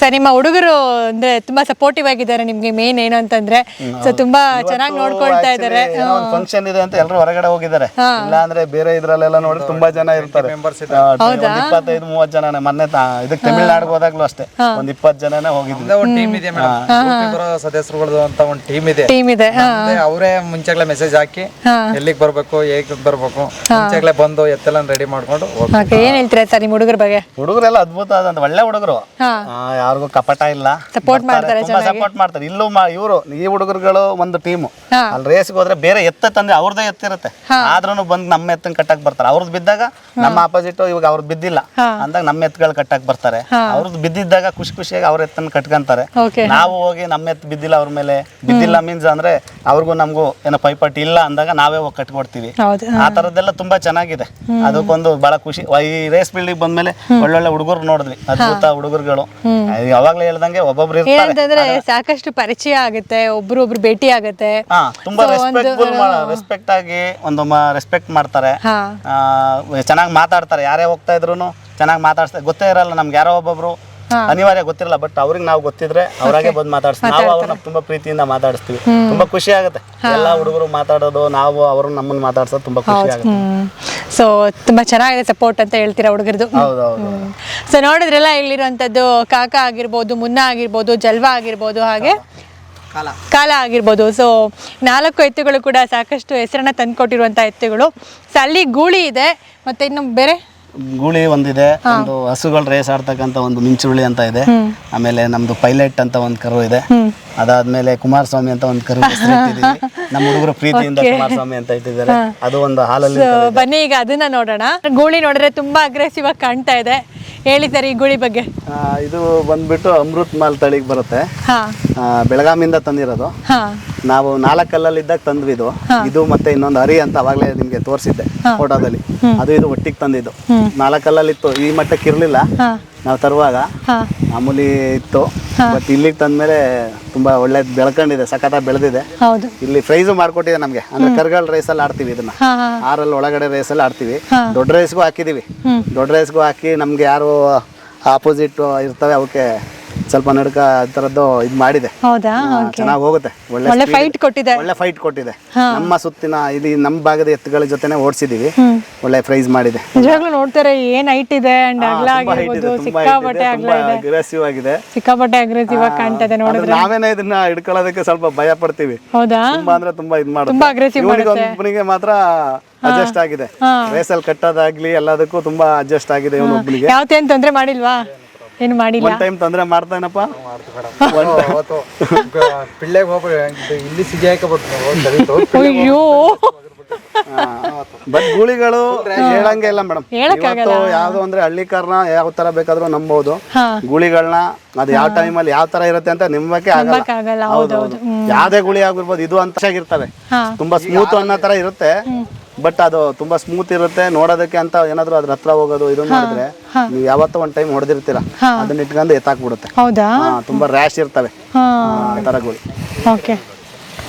ಸರ್ ನಿಮ್ಮ ಹುಡುಗರು ಅಂದ್ರೆ ತುಂಬಾ ಸಪೋರ್ಟಿವ್ ಆಗಿದ್ದಾರೆ ನಿಮ್ಗೆ ಮೇನ್ ಏನು ಅಂತಂದ್ರೆ. ಸೊ ತುಂಬಾ ಚೆನ್ನಾಗಿ ನೋಡ್ಕೊಳ್ತಾ ಇದ್ದಾರೆ. ಫಂಕ್ಷನ್ ಇದೆ ಅಂತ ಎಲ್ಲರೂ ಹೊರಗಡೆ ಹೋಗಿದ್ದಾರೆ. ಇಲ್ಲ ಅಂದ್ರೆ ಬೇರೆ ಇದ್ರಲ್ಲೆಲ್ಲ ನೋಡಿ ತುಂಬಾ ಜನ ಇರ್ತಾರೆ. ಇಪ್ಪತ್ತೈದು ಮೂವತ್ ಜನ ಮೊನ್ನೆ ತಾ- ಇದಕ್ಕೆ ತಮಿಳ್ನಾಡಿಗೆ ಹೋದಾಗ್ಲೂ ಅಷ್ಟೇ. ಒಂದ್ ಇಪ್ಪತ್ ಜನನೇ ಹೋಗಿದ್ವಿ. ಒಂದು ಟೀಮ್ ಇದೆ ಮೇಡಮ್ ಬರೋ ಸದಸ್ಯರುಗಳದ್ದು ಅಂತ ಒಂದು ಟೀಮ್ ಇದೆ. ಟೀಮ್ ಇದೆ. ಅವರೇ ಮುಂಚೆಗ್ಲೇ ಮೆಸೇಜ್ ಹಾಕಿ. ಎಲ್ಲಿಗೆ ಬರ್ಬೇಕು ಹೇಗ್ ಬರ್ಬೇಕು ಮುಂಚೆಗ್ಲೇ ಬಂದು ಎತ್ತೆಲ್ಲ ರೆಡಿ ಮಾಡ್ಕೊಂಡು ಏನ್ ಹೇಳ್ತೀರಾ ಸರ್ ನಿಮ್ಮ ಹುಡುಗರ ಬಗ್ಗೆ? ಹುಡುಗರೆಲ್ಲ ಅದ್ಭುತ ಆದಂತ ಒಳ್ಳೆ ಹುಡುಗರು. ಯಾರಿಗೂ ಕಪಟ ಇಲ್ಲ. Support ಮಾಡ್ತಾರೆ ಸಪೋರ್ಟ್ ಮಾಡ್ತಾರೆ. ಇಲ್ಲೂ ಇವರು ಈ ಹುಡುಗರುಗಳು ಒಂದು ಟೀಮ್ ಹಾ. ಅಲ್ಲಿ ರೇಸ್ ಹೋದ್ರೆ ಬೇರೆ ಎತ್ತ ತಂದ್ರೆ ಅವ್ರದೇ ಎತ್ತಿರುತ್ತೆ ಆದ್ರೂ ಬಂದು ನಮ್ಮ ಎತ್ತನ್ ಕಟ್ಟಕ್ ಬರ್ತಾರೆ. ಅವ್ರದ್ ಬಿದ್ದಾಗ ನಮ್ಮ ಆಪೋಸಿಟ್ ಇವಾಗ ಅವ್ರದ್ದು ಬಿದ್ದಿಲ್ಲ. ಅಂದಾಗ ನಮ್ಮ ಎತ್ತುಗಳು ಕಟ್ಟಕ್ ಬರ್ತಾರೆ. ಅವ್ರದ್ ಬಿದ್ದಿದ್ದಾಗ ಖುಷಿ ಖುಷಿಯಾಗಿ ಅವ್ರ ಎತ್ತನ್ನ ಕಟ್ಕೊಂತಾರೆ. ಓಕೆ ನಾವು ಹೋಗಿ ನಮ್ಮ ಎತ್ತು ಬಿದ್ದಿಲ್ಲ ಅವ್ರ ಮೇಲೆ. ಬಿದ್ದಿಲ್ಲ ಮೀನ್ಸ್ ಅಂದ್ರೆ ಅವ್ರಿಗೂ ನಮಗೂ ಏನೋ ಪೈಪಟ್ಟಿ ಇಲ್ಲ ಅಂದಾಗ ನಾವೇ ಹೋಗಿ ಕಟ್ಕೊಡ್ತೀವಿ. ಹೌದು. ಆ ತರದ್ದೆಲ್ಲ ತುಂಬಾ ಚೆನ್ನಾಗಿದೆ. ಅದಕ್ಕೊಂದು ಬಹಳ ಖುಷಿ. ವ- ಈ ರೇಸ್ ಬಿಲ್ಡಿಂಗ್ ಬಂದ್ಮೇಲೆ ಒಳ್ಳೊಳ್ಳೆ ಹುಡುಗರು ನೋಡಿದ್ವಿ. ಅದ್ಭುತ ಹುಡುಗರುಗಳು. ಯಾವಾಗ್ಲೂ ಹೇಳ್ದಂಗೆ ಒಬ್ಬೊಬ್ರು ಇರ್ತಾರೆ. ಏನಂತಂದ್ರೆ ಸಾಕಷ್ಟು ಪರಿಚಯ ಆಗುತ್ತೆ ಒಬ್ರು ಒಬ್ರು ಭೇಟಿ ಆಗುತ್ತೆ. ಹಾ ತುಂಬಾ ರೆಸ್ಪೆಕ್ಟ್ಫುಲ್ ರೆಸ್ಪೆಕ್ಟ್ ಆಗಿ ಒಂದು ರೆಸ್ಪೆಕ್ಟ್ ಮಾಡ್ತಾರೆ. ಹಾ. ಚೆನ್ನಾಗಿ ಮಾತಾಡ್ತಾರೆ. ಯಾರೇ ಹೋಗ್ತಾ ಇದ್ರು ಚೆನ್ನಾಗಿ ಮಾತಾಡ್ತಾರೆ ಗೊತ್ತೇ ಇರಲ್ಲ ನಮ್ಗೆ ಯಾರೋ ಒಬ್ಬೊಬ್ರು. ಅನಿವಾರ್ಯ ಗೊತ್ತಿರಲ್ಲ ಬಟ್ ಅವ್ರಿಗೆ ನಾವು ಗೊತ್ತಿದ್ರೆ ಅವ್ರಾಗೆ ಬಂದು ಮಾತಾಡ್ಸ್ತೀವಿ. ನಾವು ಅವ್ರನ್ನ ತುಂಬಾ ಪ್ರೀತಿಯಿಂದ ಮಾತಾಡಿಸ್ತೀವಿ. ತುಂಬಾ ಖುಷಿ ಆಗುತ್ತೆ. ಎಲ್ಲಾ ಹುಡುಗರು ಮಾತಾಡೋದು ನಾವು ಅವರು ನಮ್ಮನ್ನ ಮಾತಾಡ್ಸೋದು ತುಂಬಾ ಖುಷಿ ಆಗುತ್ತೆ. ಹ್ಮ್. ಸೊ ತುಂಬಾ ಚೆನ್ನಾಗಿದೆ ಸಪೋರ್ಟ್ ಅಂತ ಹೇಳ್ತೀರಾ ಹುಡುಗರದು? ಸೊ ನೋಡಿದ್ರಲ್ಲ ಇಲ್ಲಿರುವಂತದ್ದು ಕಾಕ ಆಗಿರ್ಬೋದು ಮುನ್ನ ಆಗಿರ್ಬೋದು ಜಲ್ವಾ ಆಗಿರ್ಬೋದು ಹಾಗೆ? ಕಾಲ. ಕಾಲ ಆಗಿರ್ಬೋದು. ಸೊ ನಾಲ್ಕು ಎತ್ತುಗಳು ಕೂಡ ಸಾಕಷ್ಟು ಹೆಸರನ್ನ ತಂದ್ಕೊಟ್ಟಿರುವಂತಹ ಎತ್ತುಗಳು. ಸೊ ಅಲ್ಲಿ ಗೂಳಿ ಇದೆ ಮತ್ತೆ ಇನ್ನು ಬೇರೆ? ಗೂಳಿ ಒಂದಿದೆ ಒಂದು ಹಸುಗಳು ರೇಸ್ ಆಡ್ತಕ್ಕಂತ ಒಂದು ಮಿಂಚುಳ್ಳಿ ಅಂತ ಇದೆ. ಆಮೇಲೆ ನಮ್ದು ಪೈಲಟ್ ಅಂತ ಒಂದು ಕರು ಇದೆ. ಅದಾದ್ಮೇಲೆ ಕುಮಾರಸ್ವಾಮಿ ಅಂತ ಒಂದು ಕರು ಹೆಸ್ರು ಇಟ್ಟಿದೀವಿ. ನಮ್ಮ ಹುಡುಗರು ಪ್ರೀತಿಯಿಂದ ಕುಮಾರಸ್ವಾಮಿ ಅಂತ ಇಟ್ಟಿದ್ದಾರೆ. ಅದು ಒಂದು ಹಾಲಲ್ಲಿ ಬನ್ನಿ ಈಗ ಅದನ್ನ ನೋಡೋಣ. ಗೂಳಿ ನೋಡಿದ್ರೆ ತುಂಬಾ ಅಗ್ರೆಸಿವ್ ಆಗಿ ಕಾಣ್ತಾ ಇದೆ. ಹೇಳಿ ಸರ್ ಈ ಗೂಳಿ ಬಗ್ಗೆ. ಆ, ಇದು ಬಂದ್ಬಿಟ್ಟು ಅಮೃತ್ ಮಾಲ್ ತಳಿಗೆ ಬರುತ್ತೆ. ಹಾ. ಆ, ಬೆಳಗಾಮಿಂದ ತಂದಿರೋದು. ಹಾ. ನಾವು ನಾಲ್ಕಲ್ಲಲ್ಲಿ ಇದ್ದಾಗ ತಂದ್ವಿ ಇದು ಇದು ಮತ್ತೆ ಇನ್ನೊಂದು ಹರಿ ಅಂತ ಅವಾಗಲೇ ನಿಮ್ಗೆ ತೋರಿಸಿದ್ದೆ ಫೋಟೋದಲ್ಲಿ. ಅದು ಇದು ಒಟ್ಟಿಗೆ ತಂದಿದ್ದು. ನಾಲ್ಕಲ್ಲಲ್ಲಿ ಇತ್ತು ಈ ಮಟ್ಟಕ್ಕೆ ಇರಲಿಲ್ಲ. ನಾವು ತರುವಾಗ ಮಾಮೂಲಿ ಇತ್ತು. ಬಟ್ ಇಲ್ಲಿಗೆ ತಂದ್ಮೇಲೆ ತುಂಬಾ ಒಳ್ಳೆ ಬೆಳ್ಕೊಂಡಿದೆ ಸಖತ್ತಾಗಿ ಬೆಳೆದಿದೆ. ಇಲ್ಲಿ ಪ್ರೈಸ್ ಮಾಡ್ಕೊಟ್ಟಿದೆ ನಮ್ಗೆ. ಅಂದ್ರೆ ಕರ್ಗಳ ಅಲ್ಲಿ ಆಡ್ತೀವಿ ಇದನ್ನ. ಆರಲ್ಲಿ ಒಳಗಡೆ ರೈಸ್ ಅಲ್ಲಿ ಆಡ್ತೀವಿ. ದೊಡ್ಡ ರೈಸ್ಗೂ ಹಾಕಿದೀವಿ. ದೊಡ್ಡ ರೈಸ್ಗೂ ಹಾಕಿ ನಮ್ಗೆ ಯಾರು ಆಪೋಸಿಟ್ ಇರ್ತವೆ ಅವಕ್ಕೆ ಸ್ವಲ್ಪ ನಡ್ಕ ತರದ್ದು ಥರದ್ದು ಇದು ಮಾಡಿದೆ. ಹೌದಾ? ಚೆನ್ನಾಗಿ ಹೋಗುತ್ತೆ. ಒಳ್ಳೆ ಒಳ್ಳೆ speed ಫೈಟ್ ಕೊಟ್ಟಿದೆ. ಒಳ್ಳೆ ಫೈಟ್ ಕೊಟ್ಟಿದೆ. ನಮ್ಮ ಸುತ್ತಿನ ಇಲ್ಲಿ ನಮ್ಮ ಭಾಗದ ಎತ್ತುಗಳ ಜೊತೆನೆ ಓಡಿಸಿದೀವಿ. ಒಳ್ಳೆ ಪ್ರೈಸ್ ಮಾಡಿದೆ. ನಿಜವಾಗ್ಲೂ ನೋಡ್ತಾರೆ ಏನ್ ಹೈಟ್ ಇದೆ ಅಂಡ್ ಅಗಲ ಆಗಿರ್ಬೋದು ಸಿಕ್ಕಾಪಟ್ಟೆ ಅಗಲ ಇದೆ. aggressive ಆಗಿದೆ. ಸಿಕ್ಕಾಪಟ್ಟೆ ಅಗ್ರೆಸಿವ್ ಆಗಿ ಕಾಣ್ತಾ ಇದೆ ನೋಡಿ ಆದ್ರೆ ನಾವೇನೇ ಇದನ್ನ ಹಿಡ್ಕೊಳ್ಳೋದಕ್ಕೆ ಸ್ವಲ್ಪ ಭಯ ಪಡ್ತೀವಿ. ಹೌದಾ? ತುಂಬಾ ಅಂದ್ರೆ ತುಂಬಾ ಇದ್ ತುಂಬಾ aggressive ಒಬ್ಬನಿಗೆ ಮಾತ್ರ ಅಡ್ಜಸ್ಟ್ ಆಗಿದೆ. ರೇಸಲ್ ಕಟ್ಟೋದಾಗ್ಲಿ ಎಲ್ಲದಕ್ಕೂ ತುಂಬಾ ಅಡ್ಜಸ್ಟ್ ಆಗಿದೆ ಇವನೊಬ್ಬನಿಗೆ ಯಾವತ್ತೇನ್ ತೊಂದ್ರೆ ಮಾಡಿಲ್ವಾ? ಏನು ಮಾಡಿಲ್ಲ? ಒನ್ ಟೈಮ್ ತೊಂದ್ರೆ ಮಾಡ್ತಾನಪ್ಪ ಅವತ್ತು ಪಿಳ್ಳೆಗೆ ಹೋಗ್ಬಿಟ್ಟು ಇಲ್ಲಿ ಸಿಗಿ ಹಾಕಬಿಟ್ಟು ಅಯ್ಯೋ. ಬಟ್ ಗೂಳಿಗಳು ಹೇಳಂಗೆ ಇಲ್ಲ ಮೇಡಮ್. ಇವತ್ತು ಯಾವ್ದು ಅಂದ್ರೆ ಹಳ್ಳಿಕಾರನ ಯಾವ ತರ ಬೇಕಾದ್ರೂ ನಂಬೋದು. ಹಾ. ಗೂಳಿಗಳನ್ನ ಅದು ಯಾವ ಅಲ್ಲಿ ಯಾವ ತರ ಇರುತ್ತೆ ಅಂತ ನಿಂಬಕ್ಕೆ ಆಗಲ್ಲ. ಯಾವ್ದೇ ಗುಳಿ ಆಗಿರ್ಬೋದು ಇದು ಅಂತ ಆಗಿರ್ತವೆ. ಹಾ. ತುಂಬಾ ಸ್ಮೂತ್ ಅನ್ನೋ ತರ ಇರುತ್ತೆ. ಬಟ್ ಅದು ತುಂಬಾ ಸ್ಮೂತ್ ಇರುತ್ತೆ. ನೋಡೋದಕ್ಕೆ ಅಂತ ಏನಾದ್ರು ಅದ್ರ ಹತ್ರ ಹೋಗೋದು ಇದು ಮಾಡಿದ್ರೆ ನೀವು ಯಾವತ್ತೋ ಒಂದ್ ಟೈಮ್ ಹೊಡೆದಿರ್ತೀರ. ಅದನ್ನ ಇಟ್ಕೊಂಡು ಎತ್ತಾಕ್ಬಿಡುತ್ತೆ. ಹೌದಾ? ಹಾ, ತುಂಬಾ ರ್ಯಾಶ್ ಇರ್ತವೆ. ಆ ತರ ಗುಳಿ ಓಕೆ.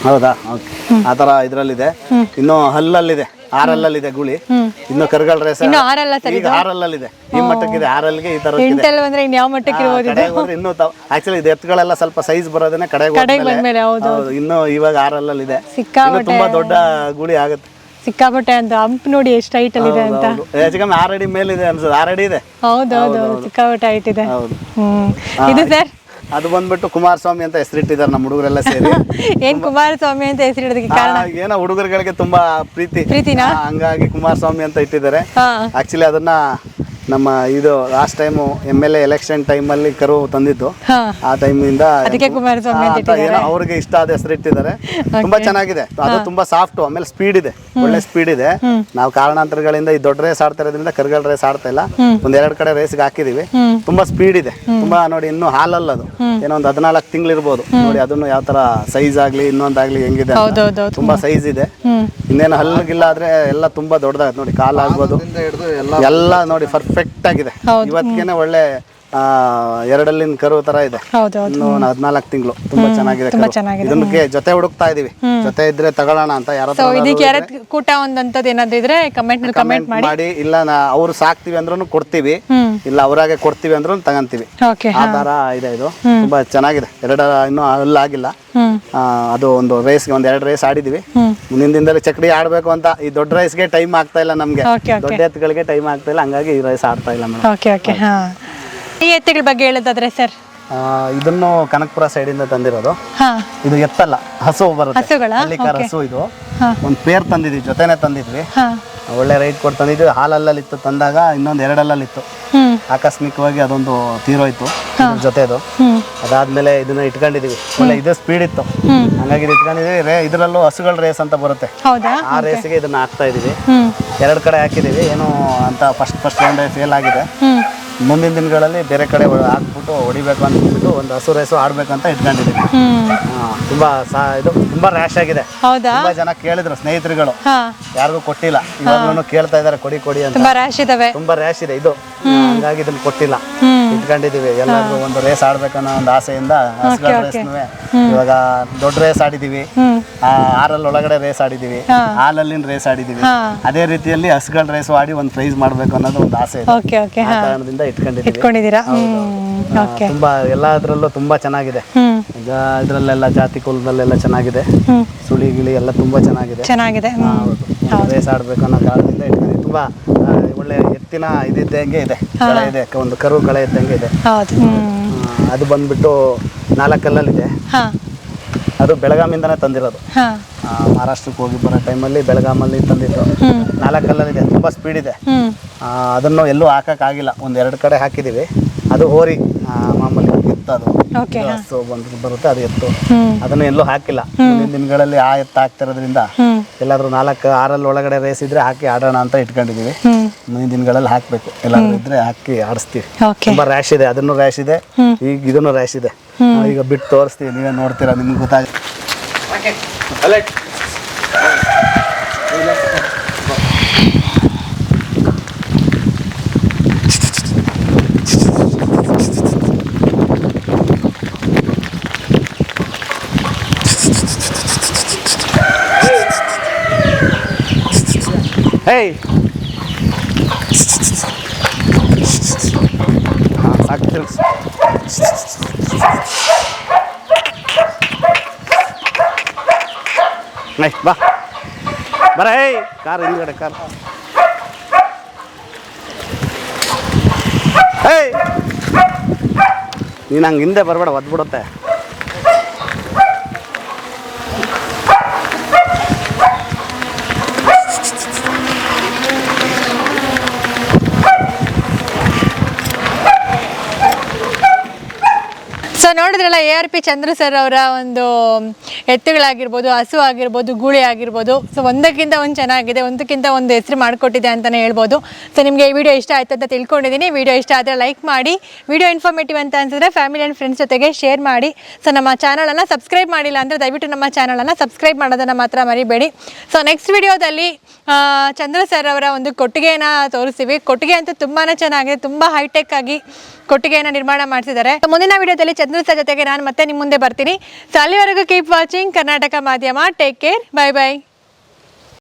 ಹೌದಾ? ಓಕೆ. ಆ ತರ ಇದ್ರಲ್ಲಿದೆ. ಇನ್ನು ಹಲ್ಲಲ್ಲಿದೆ. ಆರಲ್ಲಲ್ಲಿದೆ ಗುಳಿ. ಇನ್ನು ಕರ್ಗಳ ರೇಸ ಇನ್ನು ಆರಲ್ಲ ಸರ್ ಈಗ ಆರಲ್ಲಲ್ಲಿದೆ. ಈ ಮಟ್ಟಕ್ಕಿದೆ. ಆರಲ್ಲಿಗೆ ಈ ತರ ಇನ್ ಯಾವ ಮಟ್ಟಕ್ಕೆ ಇರ್ಬೋದು ಕಡೆಗೆ ಹೋದ್ರೆ ಇನ್ನೂ ಆಕ್ಚುಲಿ ಇದು ಎತ್ತುಗಳೆಲ್ಲ ಸ್ವಲ್ಪ ಸೈಜ್ ಬರೋದನ್ನ ಕಡೆ ಕಡೆಗೆ ಹೋದ್ಮೇಲೆ. ಬಂದ್ಮೇಲೆ ಹೌದು ಹೌದು. ಇನ್ನು ಇವಾಗ ಆರಲ್ಲಲ್ಲಿದೆ. ಇನ್ನು ಸಿಕ್ಕಾಪಟ್ಟೆ ತುಂಬಾ ದೊಡ್ಡ ಗುಳಿ ಆಗುತ್ತೆ. ಸಿಕ್ಕಾಪಟ್ಟೆ ಅಂತ ಹಂಪ್ ನೋಡಿ ಎಷ್ಟು ಹೈಟ್ ಅಲ್ಲಿ ಇದೆ ಅಂತ. ಹೆಚ್ಚು ಕಮ್ಮಿ ಮೇಲಿದೆ ಅನ್ಸುತ್ತೆ. ಆರಡಿ ಇದೆ. ಹೌದು ಹೌದು ಹೌದು. ಸಿಕ್ಕಾಪಟ್ಟೆ ಹೈಟ್ ಇದೆ. ಹ್ಮ್. ಇದು ಸರ್? ಅದು ಬಂದ್ಬಿಟ್ಟು ಕುಮಾರಸ್ವಾಮಿ ಅಂತ ಹೆಸರಿಟ್ಟಿದ್ದಾರೆ ನಮ್ಮ ಹುಡುಗರೆಲ್ಲ ಸೇರಿ. ಏನ್ ಕುಮಾರಸ್ವಾಮಿ ಅಂತ ಹೆಸರಿಡೋದಕ್ಕೆ ಕಾರಣ? ಏನೋ ಹುಡುಗರುಗಳಿಗೆ ತುಂಬಾ ಪ್ರೀತಿ. ಪ್ರೀತಿನಾ? ಹಂಗಾಗಿ ಕುಮಾರಸ್ವಾಮಿ ಅಂತ ಇಟ್ಟಿದ್ದಾರೆ. ಆಕ್ಚುಲಿ ಅದನ್ನ ನಮ್ಮ ಇದು last time M L A election ಅಲ್ಲಿ ಕರು ತಂದಿದ್ದು. ಆ ಟೈಮಿಂದ ಅದಕ್ಕೆ ಕುಮಾರಸ್ವಾಮಿ ಅಂತ ಏನೋ ಅವ್ರಿಗೆ ಇಷ್ಟ ಆದ ಹೆಸರು ಇಟ್ಟಿದ್ದಾರೆ. ತುಂಬಾ ಚೆನ್ನಾಗಿದೆ. ಅದು ತುಂಬಾ ಸಾಫ್ಟ್ ಆಮೇಲೆ ಸ್ಪೀಡ್ ಇದೆ. ಒಳ್ಳೆ ಸ್ಪೀಡ್ ಇದೆ. ನಾವು ಕಾರಣಾಂತರಗಳಿಂದ ಈ ದೊಡ್ಡ ರೇಸ್ ಆಡ್ತಾ ಇರೋದ್ರಿಂದ ಕರ್ಗಲ್ ರೇಸ್ ಆಡ್ತಾ ಇಲ್ಲ. ಒಂದ್ ಎರಡ್ ಕಡೆ ರೇಸ್ಗೆ ಹಾಕಿದೀವಿ. ತುಂಬಾ ಸ್ಪೀಡ್ ಇದೆ. ತುಂಬಾ ನೋಡಿ ಇನ್ನು ಹಾಲಲ್ಲ ಅದು. ಏನೋ ಒಂದು ಹದಿನಾಲ್ಕು ತಿಂಗಳು ಇರ್ಬೋದು. ನೋಡಿ ಅದನ್ನು ಯಾವ ತರ ಸೈಜ್ ಆಗ್ಲಿ ಇನ್ನೊಂದಾಗ್ಲಿ ಹೆಂಗಿದೆ ಅಂತ. ತುಂಬಾ ಸೈಜ್ ಇದೆ. ಇನ್ನೇನು ಹಲ್ಲಿಲ್ಲ ಆದ್ರೆ ಎಲ್ಲ ತುಂಬಾ ದೊಡ್ಡದಾಗುತ್ತೆ ನೋಡಿ. ಕಾಲ್ ಆಗ್ಬೋದು. ಎಲ್ಲ ನೋಡಿ ನೋಡಿ ಪರ್ಫೆಕ್ಟ್ ಆಗಿದೆ. ಇವತ್ತಿಗೆ ಒಳ್ಳೆ ಎರಡಲ್ಲಿನ ಕರು ತರ ಇದೆ. ಇನ್ನು ಹದಿನಾಲ್ಕು ತಿಂಗಳು. ತುಂಬಾ ಚೆನ್ನಾಗಿದೆ ಇದಕ್ಕೆ ಜೊತೆ ಹುಡುಕ್ತಾ ಇದೀವಿ. ಜೊತೆ ಇದ್ರೆ ತಗೊಳ್ಳೋಣ ಅಂತ ಯಾರ ಕೂಟ ಏನಾದ್ರು ಇದ್ರೆ ಕಮೆಂಟ್ ಕಮೆಂಟ್ ಮಾಡಿ. ಇಲ್ಲ ಅವ್ರು ಸಾಕ್ತಿವಿ ಅಂದ್ರೂ ಕೊಡ್ತೀವಿ. ಇಲ್ಲ ಅವರಾಗೆ ಕೊಡ್ತೀವಿ ಅಂದ್ರೂ ತಗಂತೀವಿ. ಆ ತರ ಇದೆ ಇದು. ತುಂಬಾ ಚೆನ್ನಾಗಿದೆ. ಎರಡ ಇನ್ನೂ ಆಗಿಲ್ಲ ಆ, ಅದು ಒಂದು ರೇಸ್ ಒಂದ್ ಎರಡು ರೇಸ್ ಆಡಿದೀವಿ. ಮುಂದಿನ ದಿನದಲ್ಲಿ ಚಕ್ಡಿ ಆಡ್ಬೇಕು ಅಂತ ಈ ದೊಡ್ಡ ರೈಸ್ಗೆ ಟೈಮ್ ಆಗ್ತಾ ಇಲ್ಲ ನಮ್ಗೆ. ದೊಡ್ಡ ಎತ್ತುಗಳಿಗೆ ಟೈಮ್ ಆಗ್ತಾ ಇಲ್ಲ. ಹಂಗಾಗಿ ಈ ರೈಸ್ ಆಡ್ತಾ ಇಲ್ಲ ಮೇಡಮ್. ಓಕೆ ಓಕೆ ಹಾ. ಈ ಎತ್ತುಗಳ ಬಗ್ಗೆ ಹೇಳೋದಾದ್ರೆ ಸರ್ ಇದನ್ನು ಕನಕಪುರ ಸೈಡಿಂದ ತಂದಿರೋದು. ಹಾ. ಇದು ಎತ್ತಲ್ಲ ಹಸು ಬರುತ್ತೆ. ಹಸುಗಳ? ಹಳ್ಳಿಕಾರ ಹಸು ಇದು. ಹಾ. ಒಂದು ಪೇರ್ ತಂದಿದ್ವಿ ಜೊತೆನೆ ತಂದಿದ್ವಿ. ಹಾ. ಒಳ್ಳೆ ರೈಟ್ ಕೊಟ್ಟು ತಂದಿದ್ವಿ. ಹಾಲಲ್ಲಲ್ಲಿ ಇತ್ತು ತಂದಾಗ ಇನ್ನೊಂದು ಎರಡಲ್ಲಲ್ಲಿ ಇತ್ತು. ಆಕಸ್ಮಿಕವಾಗಿ ಅದೊಂದು ತೀರೋಯ್ತು ಇದ್ರ ಜೊತೆದು. ಹ್ಮ್. ಅದಾದ್ಮೇಲೆ ಇದನ್ನ ಇಟ್ಕೊಂಡಿದೀವಿ. ಒಳ್ಳೆ ಇದು ಸ್ಪೀಡ್ ಇತ್ತು. ಹಂಗಾಗಿ ಇದು ಇಟ್ಕೊಂಡಿದೀವಿ. ರೇ ಇದರಲ್ಲೂ ಹಸುಗಳ ರೇಸ್ ಅಂತ ಬರುತ್ತೆ. ಹೌದಾ? ಆ ರೇಸಿಗೆ ಇದನ್ನ ಹಾಕ್ತಾ ಇದೀವಿ. ಹ್ಮ್. ಎರಡು ಕಡೆ ಹಾಕಿದೀವಿ. ಏನು ಅಂತ ಫಸ್ಟ್ ಫಸ್ಟ್ ರೌಂಡ್ ಫೇಲ್ ಆಗಿದೆ. ಹ್ಮ್. ಮುಂದಿನ ದಿನಗಳಲ್ಲಿ ಬೇರೆ ಕಡೆ ಹಾಕ್ಬಿಟ್ಟು ಹೊಡಿಬೇಕು ಅಂದ್ಬಿಟ್ಟು ಒಂದು ಹಸು ರೇಸು ಆಡ್ಬೇಕಂತ ಹ್ಮ್. ತುಂಬಾ ಸಾ ಇದು ತುಂಬಾ ರ್ಯಾಶ್ ಆಗಿದೆ. ಹೌದಾ? ತುಂಬಾ ಜನ ಕೇಳಿದ್ರು ಸ್ನೇಹಿತರುಗಳು. ಯಾರಿಗೂ ಕೊಟ್ಟಿಲ್ಲ. ಇವಾಗ್ಲೂ ಕೇಳ್ತಾ ಇದಾರೆ ಕೊಡಿ ಕೊಡಿ ಅಂತ. ತುಂಬಾ ರ್ಯಾಶ್ ಇದಾವೆ. ತುಂಬಾ ರ್ಯಾಶ್ ಇದೆ ಇದು. ಹಂಗಾಗಿ ಇದನ್ನ ಕೊಟ್ಟಿಲ್ಲ. ಇಟ್ಕೊಂಡಿದೀವಿ ಎಲ್ಲಾದ್ರೂ ಒಂದು ರೇಸ್ ಆಡ್ಬೇಕನ್ನೋ ಒಂದು ಆಸೆಯಿಂದ ಇವಾಗ ದೊಡ್ಡ ರೇಸ್ ಆಡಿದೀವಿ. ಆರಲ್ಲಿ ಒಳಗಡೆ ರೇಸ್ ಆಡಿದೀವಿ. ಹಾಲಲ್ಲಿನ ರೇಸ್ ಆಡಿದೀವಿ. ಅದೇ ರೀತಿಯಲ್ಲಿ ಹಸುಗಳ ರೇಸ್ ಆಡಿ ಒಂದು ಪ್ರೈಸ್ ಮಾಡ್ಬೇಕು ಅನ್ನೋದು ಒಂದು ಆಸೆ ಇದೆ. ಆ ಕಾರಣದಿಂದ ಇಟ್ಕೊಂಡಿದ್ದೀವಿ ತುಂಬಾ ಎಲ್ಲದ್ರಲ್ಲೂ ತುಂಬಾ ಚೆನ್ನಾಗಿದೆ. ಇದ್ರಲ್ಲೆಲ್ಲ ಜಾತಿ ಕುಲದಲ್ಲೆಲ್ಲ ಚೆನ್ನಾಗಿದೆ. ಸುಳಿ ಗಿಳಿ ಎಲ್ಲ ತುಂಬಾ ಚೆನ್ನಾಗಿದೆ. ಚೆನ್ನಾಗಿದೆ. ರೇಸ್ ಆಡ್ಬೇಕು ಅನ್ನೋ ಕಾರಣದಿಂದ ಇಟ್ಕೊಂಡಿದ್ದೀವಿ ತುಂಬಾ ಒಳ್ಳೆ ಎತ್ತಿನ ಇದ್ದಂಗೆ ಇದೆ. ಇದೆ. ಒಂದು ಕರು ಕಳೆ ಇದ್ದಂಗೆ ಇದೆ. ಅದು ಬಂದ್ಬಿಟ್ಟು ನಾಲ್ಕಲ್ಲಲ್ಲಿದೆ. ಅದು ಬೆಳಗಾಮಿಂದನೇ ತಂದಿರೋದು. ಆ, ಮಹಾರಾಷ್ಟ್ರಕ್ಕೆ ಹೋಗಿ ಬರೋ ಟೈಮಲ್ಲಿ ಬೆಳಗಾಮಲ್ಲಿ ತಂದಿದ್ದು. ನಾಲ್ಕಲ್ಲಲ್ಲಿದೆ. ತುಂಬ ಸ್ಪೀಡ್ ಇದೆ. ಆ, ಅದನ್ನು ಎಲ್ಲೂ ಹಾಕೋಕ್ಕಾಗಿಲ್ಲ ಒಂದು ಎರಡು ಕಡೆ ಹಾಕಿದ್ದೀವಿ ಅದು ಹೋರಿ. ಆ, ಮಾಮೂಲಿ ಎತ್ತು ಅದು. ಓಕೆ ಇದು ಹಸು ಬಂದು ಬರುತ್ತೆ ಅದು ಎತ್ತು. ಅದನ್ನು ಎಲ್ಲೂ ಹಾಕಿಲ್ಲ. ಮುಂದಿನ ದಿನಗಳಲ್ಲಿ ಆ ಎತ್ತು ಹಾಕ್ತಿರೋದ್ರಿಂದ ಹ್ಮ್. ಎಲ್ಲಾದ್ರೂ ನಾಲ್ಕು ಆರಲ್ಲಿ ಒಳಗಡೆ ರೇಸ್ ಇದ್ರೆ ಹಾಕಿ ಆಡೋಣ ಅಂತ ಇಟ್ಕೊಂಡಿದೀವಿ. ಮುಂದಿನ ದಿನಗಳಲ್ಲಿ ಹಾಕಬೇಕು. ಎಲ್ಲಾದ್ರೂ ಇದ್ರೆ ಹಾಕಿ ಆಡಿಸ್ತೀವಿ. ಓಕೆ ತುಂಬಾ ರ್ಯಾಶ್ ಇದೆ ಅದನ್ನು ರ್ಯಾಶ್ ಇದೆ. ಈಗ ಇದನ್ನು ರ್ಯಾಶ್ ಇದೆ. ಈಗ ಬಿಟ್ಟು ತೋರಿಸ್ತೀವಿ ನೀವೇ ನೋಡ್ತೀರಾ ನಿಮ್ಗೆ ಗೊತ್ತಾಗ ಹೇಯ್ ಸಾಕು. ನೈ ಬಾ ಬರ ಏಯ್ ಕಾರ್ ಹಿಂದ್ಗಡೆ ಕಾರ್ ಏಯ್ ನೀನು ಹಂಗೆ ಹಿಂದೆ ಬರಬೇಡ ಒದ್ಬಿಡುತ್ತೆ ಸೊ ನೋಡಿದ್ರಲ್ಲ A R P Chandra sir ಅವರ ಒಂದು ಎತ್ತುಗಳಾಗಿರ್ಬೋದು, ಹಸು ಆಗಿರ್ಬೋದು, ಗೂಳಿ ಆಗಿರ್ಬೋದು. ಸೊ ಒಂದಕ್ಕಿಂತ ಒಂದು ಚೆನ್ನಾಗಿದೆ, ಒಂದಕ್ಕಿಂತ ಒಂದು ಹೆಸರು ಮಾಡಿಕೊಟ್ಟಿದೆ ಅಂತಲೇ ಹೇಳ್ಬೋದು. ಸೊ ನಿಮಗೆ ಈ ವಿಡಿಯೋ ಇಷ್ಟ ಆಯ್ತು ಅಂತ ತಿಳ್ಕೊಂಡಿದ್ದೀನಿ. ವಿಡಿಯೋ ಇಷ್ಟ ಆದರೆ ಲೈಕ್ ಮಾಡಿ ವಿಡಿಯೋ ಇನ್ಫಾರ್ಮೇಟಿವ್ ಅಂತ ಅನ್ಸಿದ್ರೆ ಫ್ಯಾಮಿಲಿ ಆ್ಯಂಡ್ ಫ್ರೆಂಡ್ಸ್ ಜೊತೆಗೆ ಶೇರ್ ಮಾಡಿ. ಸೊ ನಮ್ಮ ಚಾನಲನ್ನು ಸಬ್ಸ್ಕ್ರೈಬ್ ಮಾಡಿಲ್ಲ ಅಂದರೆ ದಯವಿಟ್ಟು ನಮ್ಮ ಚಾನಲನ್ನು ಸಬ್ಸ್ಕ್ರೈಬ್ ಮಾಡೋದನ್ನು ಮಾತ್ರ ಮರಿಬೇಡಿ. ಸೊ ನೆಕ್ಸ್ಟ್ ವಿಡಿಯೋದಲ್ಲಿ ಚಂದ್ರ ಸರ್ ಅವರ ಒಂದು ಕೊಟ್ಟಿಗೆಯನ್ನು ತೋರಿಸ್ತೀವಿ. ಕೊಟ್ಟಿಗೆ ಅಂತೂ ತುಂಬಾ ಚೆನ್ನಾಗಿದೆ, ತುಂಬ ಹೈಟೆಕ್ ಆಗಿ ಕೊಟ್ಟಿಗೆಯನ್ನು ನಿರ್ಮಾಣ ಮಾಡಿಸಿದ್ದಾರೆ ಮುಂದಿನ ವಿಡಿಯೋದಲ್ಲಿ ಚಂದ್ರ ಸರ್ ಜೊತೆಗೆ ನಾನು ಮತ್ತೆ ನಿಮ್ಮ ಮುಂದೆ ಬರ್ತೀನಿ. ಸೊ ಅಲ್ಲಿವರೆಗೂ ಕೀಪ್ ವಾಚಿಂಗ್ ಕರ್ನಾಟಕ ಮಾಧ್ಯಮ ಟೇಕ್ ಕೇರ್ ಬೈ ಬೈ